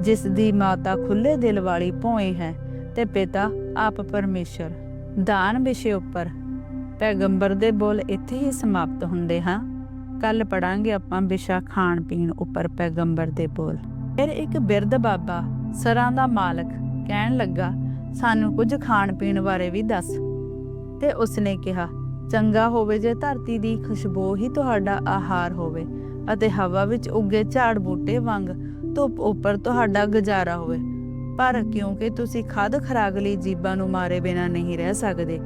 ਜਿਸ ਦੀ ਮਾਤਾ ਖੁੱਲੇ ਦਿਲ ਵਾਲੀ ਭੋਏ ਹੈ ਤੇ ਪਿਤਾ ਆਪ ਪਰਮੇਸ਼ਰ। ਦਾਨ ਵਿਸ਼ੇ ਉੱਪਰ ਪੈਗੰਬਰ ਦੇ ਬੋਲ ਇੱਥੇ ਹੀ ਸਮਾਪਤ ਹੁੰਦੇ ਹਾਂ। ਕੱਲ ਪੜਾਂਗੇ ਆਪਾਂ ਵਿਸ਼ਾ ਖਾਣ ਪੀਣ ਉੱਪਰ ਪੈਗੰਬਰ ਦੇ ਬੋਲ। ਫਿਰ ਇੱਕ ਬਿਰਧ ਬਾਬਾ ਸਰਾਂ ਦਾ ਮਾਲਕ ਕਹਿਣ ਲੱਗਾ, ਸਾਨੂੰ ਕੁਝ ਖਾਣ ਪੀਣ ਬਾਰੇ ਵੀ ਦੱਸ। ਤੇ ਉਸਨੇ ਕਿਹਾ, ਚੰਗਾ ਹੋਵੇ ਜੇ ਧਰਤੀ ਦੀ ਖੁਸ਼ਬੂ ਹੀ ਤੁਹਾਡਾ ਆਹਾਰ ਹੋਵੇ। ਅਤੇ ਹਵਾ ਵਿੱਚ ਉੱਗੇ ਝਾੜ ਬੂਟੇ ਵਾਂਗ ਧੁੱਪ ਉੱਪਰ ਤੁਹਾਡਾ ਗੁਜ਼ਾਰਾ ਹੋਵੇ। ਪਰ ਕਿਉਂਕਿ ਤੁਸੀਂ ਖਾਦ ਖਰਾਕ ਲਈ ਜੀਬਾਂ ਨੂੰ ਮਾਰੇ ਬਿਨਾ ਨਹੀਂ ਰਹਿ ਸਕਦੇ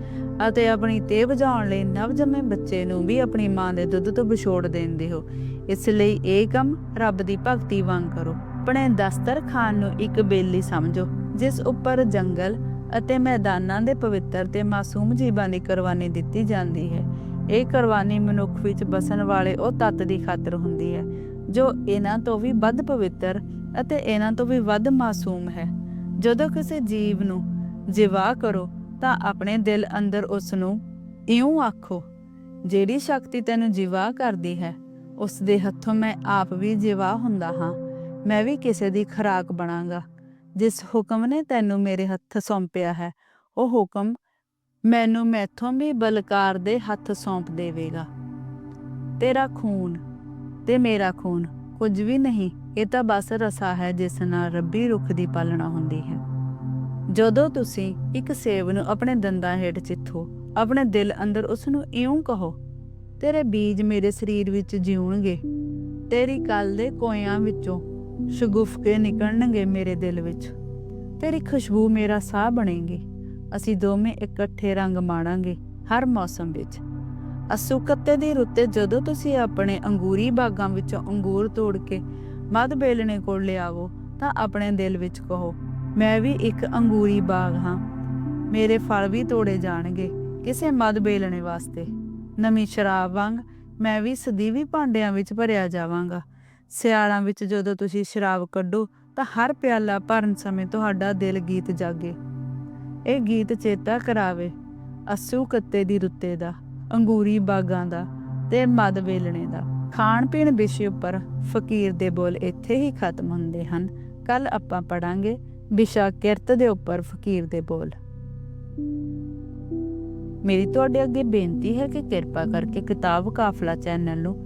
ਅਤੇ ਆਪਣੀ ਤੇ ਵਜਾਉਣ ਲਈ ਨਵਜੰਮੇ ਬੱਚੇ ਨੂੰ ਵੀ ਆਪਣੀ ਮਾਂ ਦੇ ਦੁੱਧ ਤੋਂ ਵਿਛੋੜ ਦਿੰਦੇ ਹੋ, ਇਸ ਲਈ ਇਹ ਕੰਮ ਰੱਬ ਦੀ ਭਗਤੀ ਵਾਂਗ ਕਰੋ। ਆਪਣੇ ਦਸਤਰ ਖਾਨ ਨੂੰ ਇੱਕ ਬੇਲੀ ਸਮਝੋ, ਜਿਸ ਉੱਪਰ ਜੰਗਲ ਅਤੇ ਮੈਦਾਨਾਂ ਦੇ ਪਵਿੱਤਰ ਤੇ ਮਾਸੂਮ ਜੀਵਾਂ ਦੀ ਕੁਰਬਾਨੀ ਦਿੱਤੀ ਜਾਂਦੀ ਹੈ। ਇਹ ਕੁਰਬਾਨੀ ਮਨੁੱਖ ਵਿੱਚ ਬਸਣ ਵਾਲੇ ਉਹ ਤੱਤ ਦੀ ਖਾਤਰ ਹੁੰਦੀ ਹੈ, ਜੋ ਇਹਨਾਂ ਤੋਂ ਵੀ ਵੱਧ ਪਵਿੱਤਰ ਅਤੇ ਇਹਨਾਂ ਤੋਂ ਵੀ ਵੱਧ ਮਾਸੂਮ ਹੈ। ਜਦੋਂ ਕਿਸੇ ਜੀਵ ਨੂੰ ਜਿਵਾ ਕਰੋ, ਤਾਂ ਆਪਣੇ ਦਿਲ ਅੰਦਰ ਉਸ ਨੂੰ ਇਉਂ ਆਖੋ, ਜਿਹੜੀ ਸ਼ਕਤੀ ਤੈਨੂੰ ਜਿਵਾ ਕਰਦੀ ਹੈ ਉਸ ਦੇ ਹੱਥੋਂ ਮੈਂ ਆਪ ਵੀ ਜਿਵਾ ਹੁੰਦਾ ਹਾਂ। ਮੈਂ ਵੀ ਕਿਸੇ ਦੀ ਖਰਾਕ ਬਣਾਂਗਾ। ਜਿਸ ਹੁਕਮ ਨੇ ਤੈਨੂੰ ਮੇਰੇ ਹੱਥ ਸੌਂਪਿਆ ਹੈ, ਉਹ ਹੁਕਮ ਮੈਨੂੰ ਮੈਥੋਂ ਵੀ ਬਲਕਾਰ ਦੇ ਹੱਥ ਸੌਂਪ ਦੇਵੇਗਾ। ਤੇਰਾ ਖੂਨ ਤੇ ਮੇਰਾ ਖੂਨ ਕੁਝ ਵੀ ਨਹੀਂ, ਇਹ ਤਾਂ ਬਸ ਰਸਾ ਹੈ ਜਿਸ ਨਾਲ ਰੱਬੀ ਰੁੱਖ ਦੀ ਪਾਲਣਾ ਹੁੰਦੀ ਹੈ। ਜਦੋਂ ਤੁਸੀਂ ਇੱਕ ਸੇਬ ਨੂੰ ਆਪਣੇ ਦੰਦਾਂ ਹੇਠ ਚਿੱਥੋ, ਆਪਣੇ ਦਿਲ ਅੰਦਰ ਉਸ ਨੂੰ ਇਉਂ ਕਹੋ, ਤੇਰੇ ਬੀਜ ਮੇਰੇ ਸਰੀਰ ਵਿੱਚ ਜਿਉਣਗੇ, ਤੇਰੀ ਕੱਲ ਦੇ ਕੋਇਆਂ ਵਿੱਚੋਂ ਸ਼ਗੁਫਕੇ ਨਿਕਲਣਗੇ ਮੇਰੇ ਦਿਲ ਵਿੱਚ, ਤੇਰੀ ਖੁਸ਼ਬੂ ਮੇਰਾ ਸਾਹ ਬਣੇਗੀ। ਅਸੀਂ ਦੋਵੇਂ ਇਕੱਠੇ ਰੰਗ ਮਾਣਾਂਗੇ ਹਰ ਮੌਸਮ ਵਿੱਚ। ਅਸੂ ਕੱਤੇ ਦੀ ਰੁੱਤੇ ਜਦੋਂ ਤੁਸੀਂ ਆਪਣੇ ਅੰਗੂਰੀ ਬਾਗਾਂ ਵਿੱਚੋਂ ਅੰਗੂਰ ਤੋੜ ਕੇ ਮਦ ਬੇਲਣੇ ਕੋਲ ਲਿਆਵੋ, ਤਾਂ ਆਪਣੇ ਦਿਲ ਵਿੱਚ ਕਹੋ, ਮੈਂ ਵੀ ਇੱਕ ਅੰਗੂਰੀ ਬਾਗ ਹਾਂ। ਮੇਰੇ ਫਲ ਵੀ ਤੋੜੇ ਜਾਣਗੇ ਕਿਸੇ ਮਦ ਬੇਲਣੇ ਵਾਸਤੇ। ਨਵੀਂ ਸ਼ਰਾਬ ਵਾਂਗ ਮੈਂ ਵੀ ਸਦੀਵੀ ਭਾਂਡਿਆਂ ਵਿੱਚ ਭਰਿਆ ਜਾਵਾਂਗਾ। ਸਿਆਲਾਂ ਵਿੱਚ ਜਦੋਂ ਤੁਸੀਂ ਸ਼ਰਾਬ ਕੱਢੋ, ਤਾਂ ਹਰ ਪਿਆਲਾ ਭਰਨ ਸਮੇਂ ਤੁਹਾਡਾ ਦਿਲ ਗੀਤ ਜਾਗੇ। ਇਹ ਗੀਤ ਚੇਤਾ ਕਰਾਵੇ, ਅਸੂ ਕੱਤੇ ਦੀ ਰੁੱਤੇ ਦਾ, ਅੰਗੂਰੀ ਬਾਗਾਂ ਦਾ ਤੇ ਮਦ ਵੇਲਣੇ ਦਾ। ਖਾਣ ਪੀਣ ਵਿਸ਼ੇ ਉੱਪਰ ਫਕੀਰ ਦੇ ਬੋਲ ਇੱਥੇ ਹੀ ਖਤਮ ਹੁੰਦੇ ਹਨ। ਕੱਲ ਆਪਾਂ ਪੜਾਂਗੇ ਵਿਸ਼ਾ ਕਿਰਤ ਦੇ ਉੱਪਰ ਫਕੀਰ ਦੇ ਬੋਲ। ਮੇਰੀ ਤੁਹਾਡੇ ਅੱਗੇ ਬੇਨਤੀ ਹੈ ਕਿ ਕਿਰਪਾ ਕਰਕੇ ਕਿਤਾਬ ਕਾਫਲਾ ਚੈਨਲ ਨੂੰ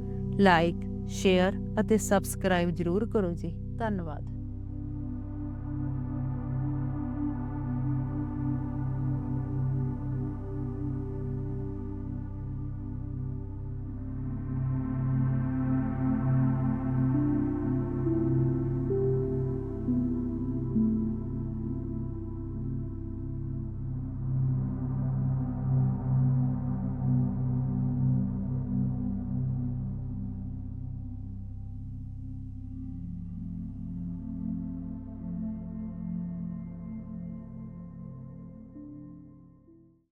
ਲਾਈਕ, ਸ਼ੇਅਰ ਅਤੇ ਸਬਸਕ੍ਰਾਈਬ ਜ਼ਰੂਰ ਕਰੋ ਜੀ। ਧੰਨਵਾਦ।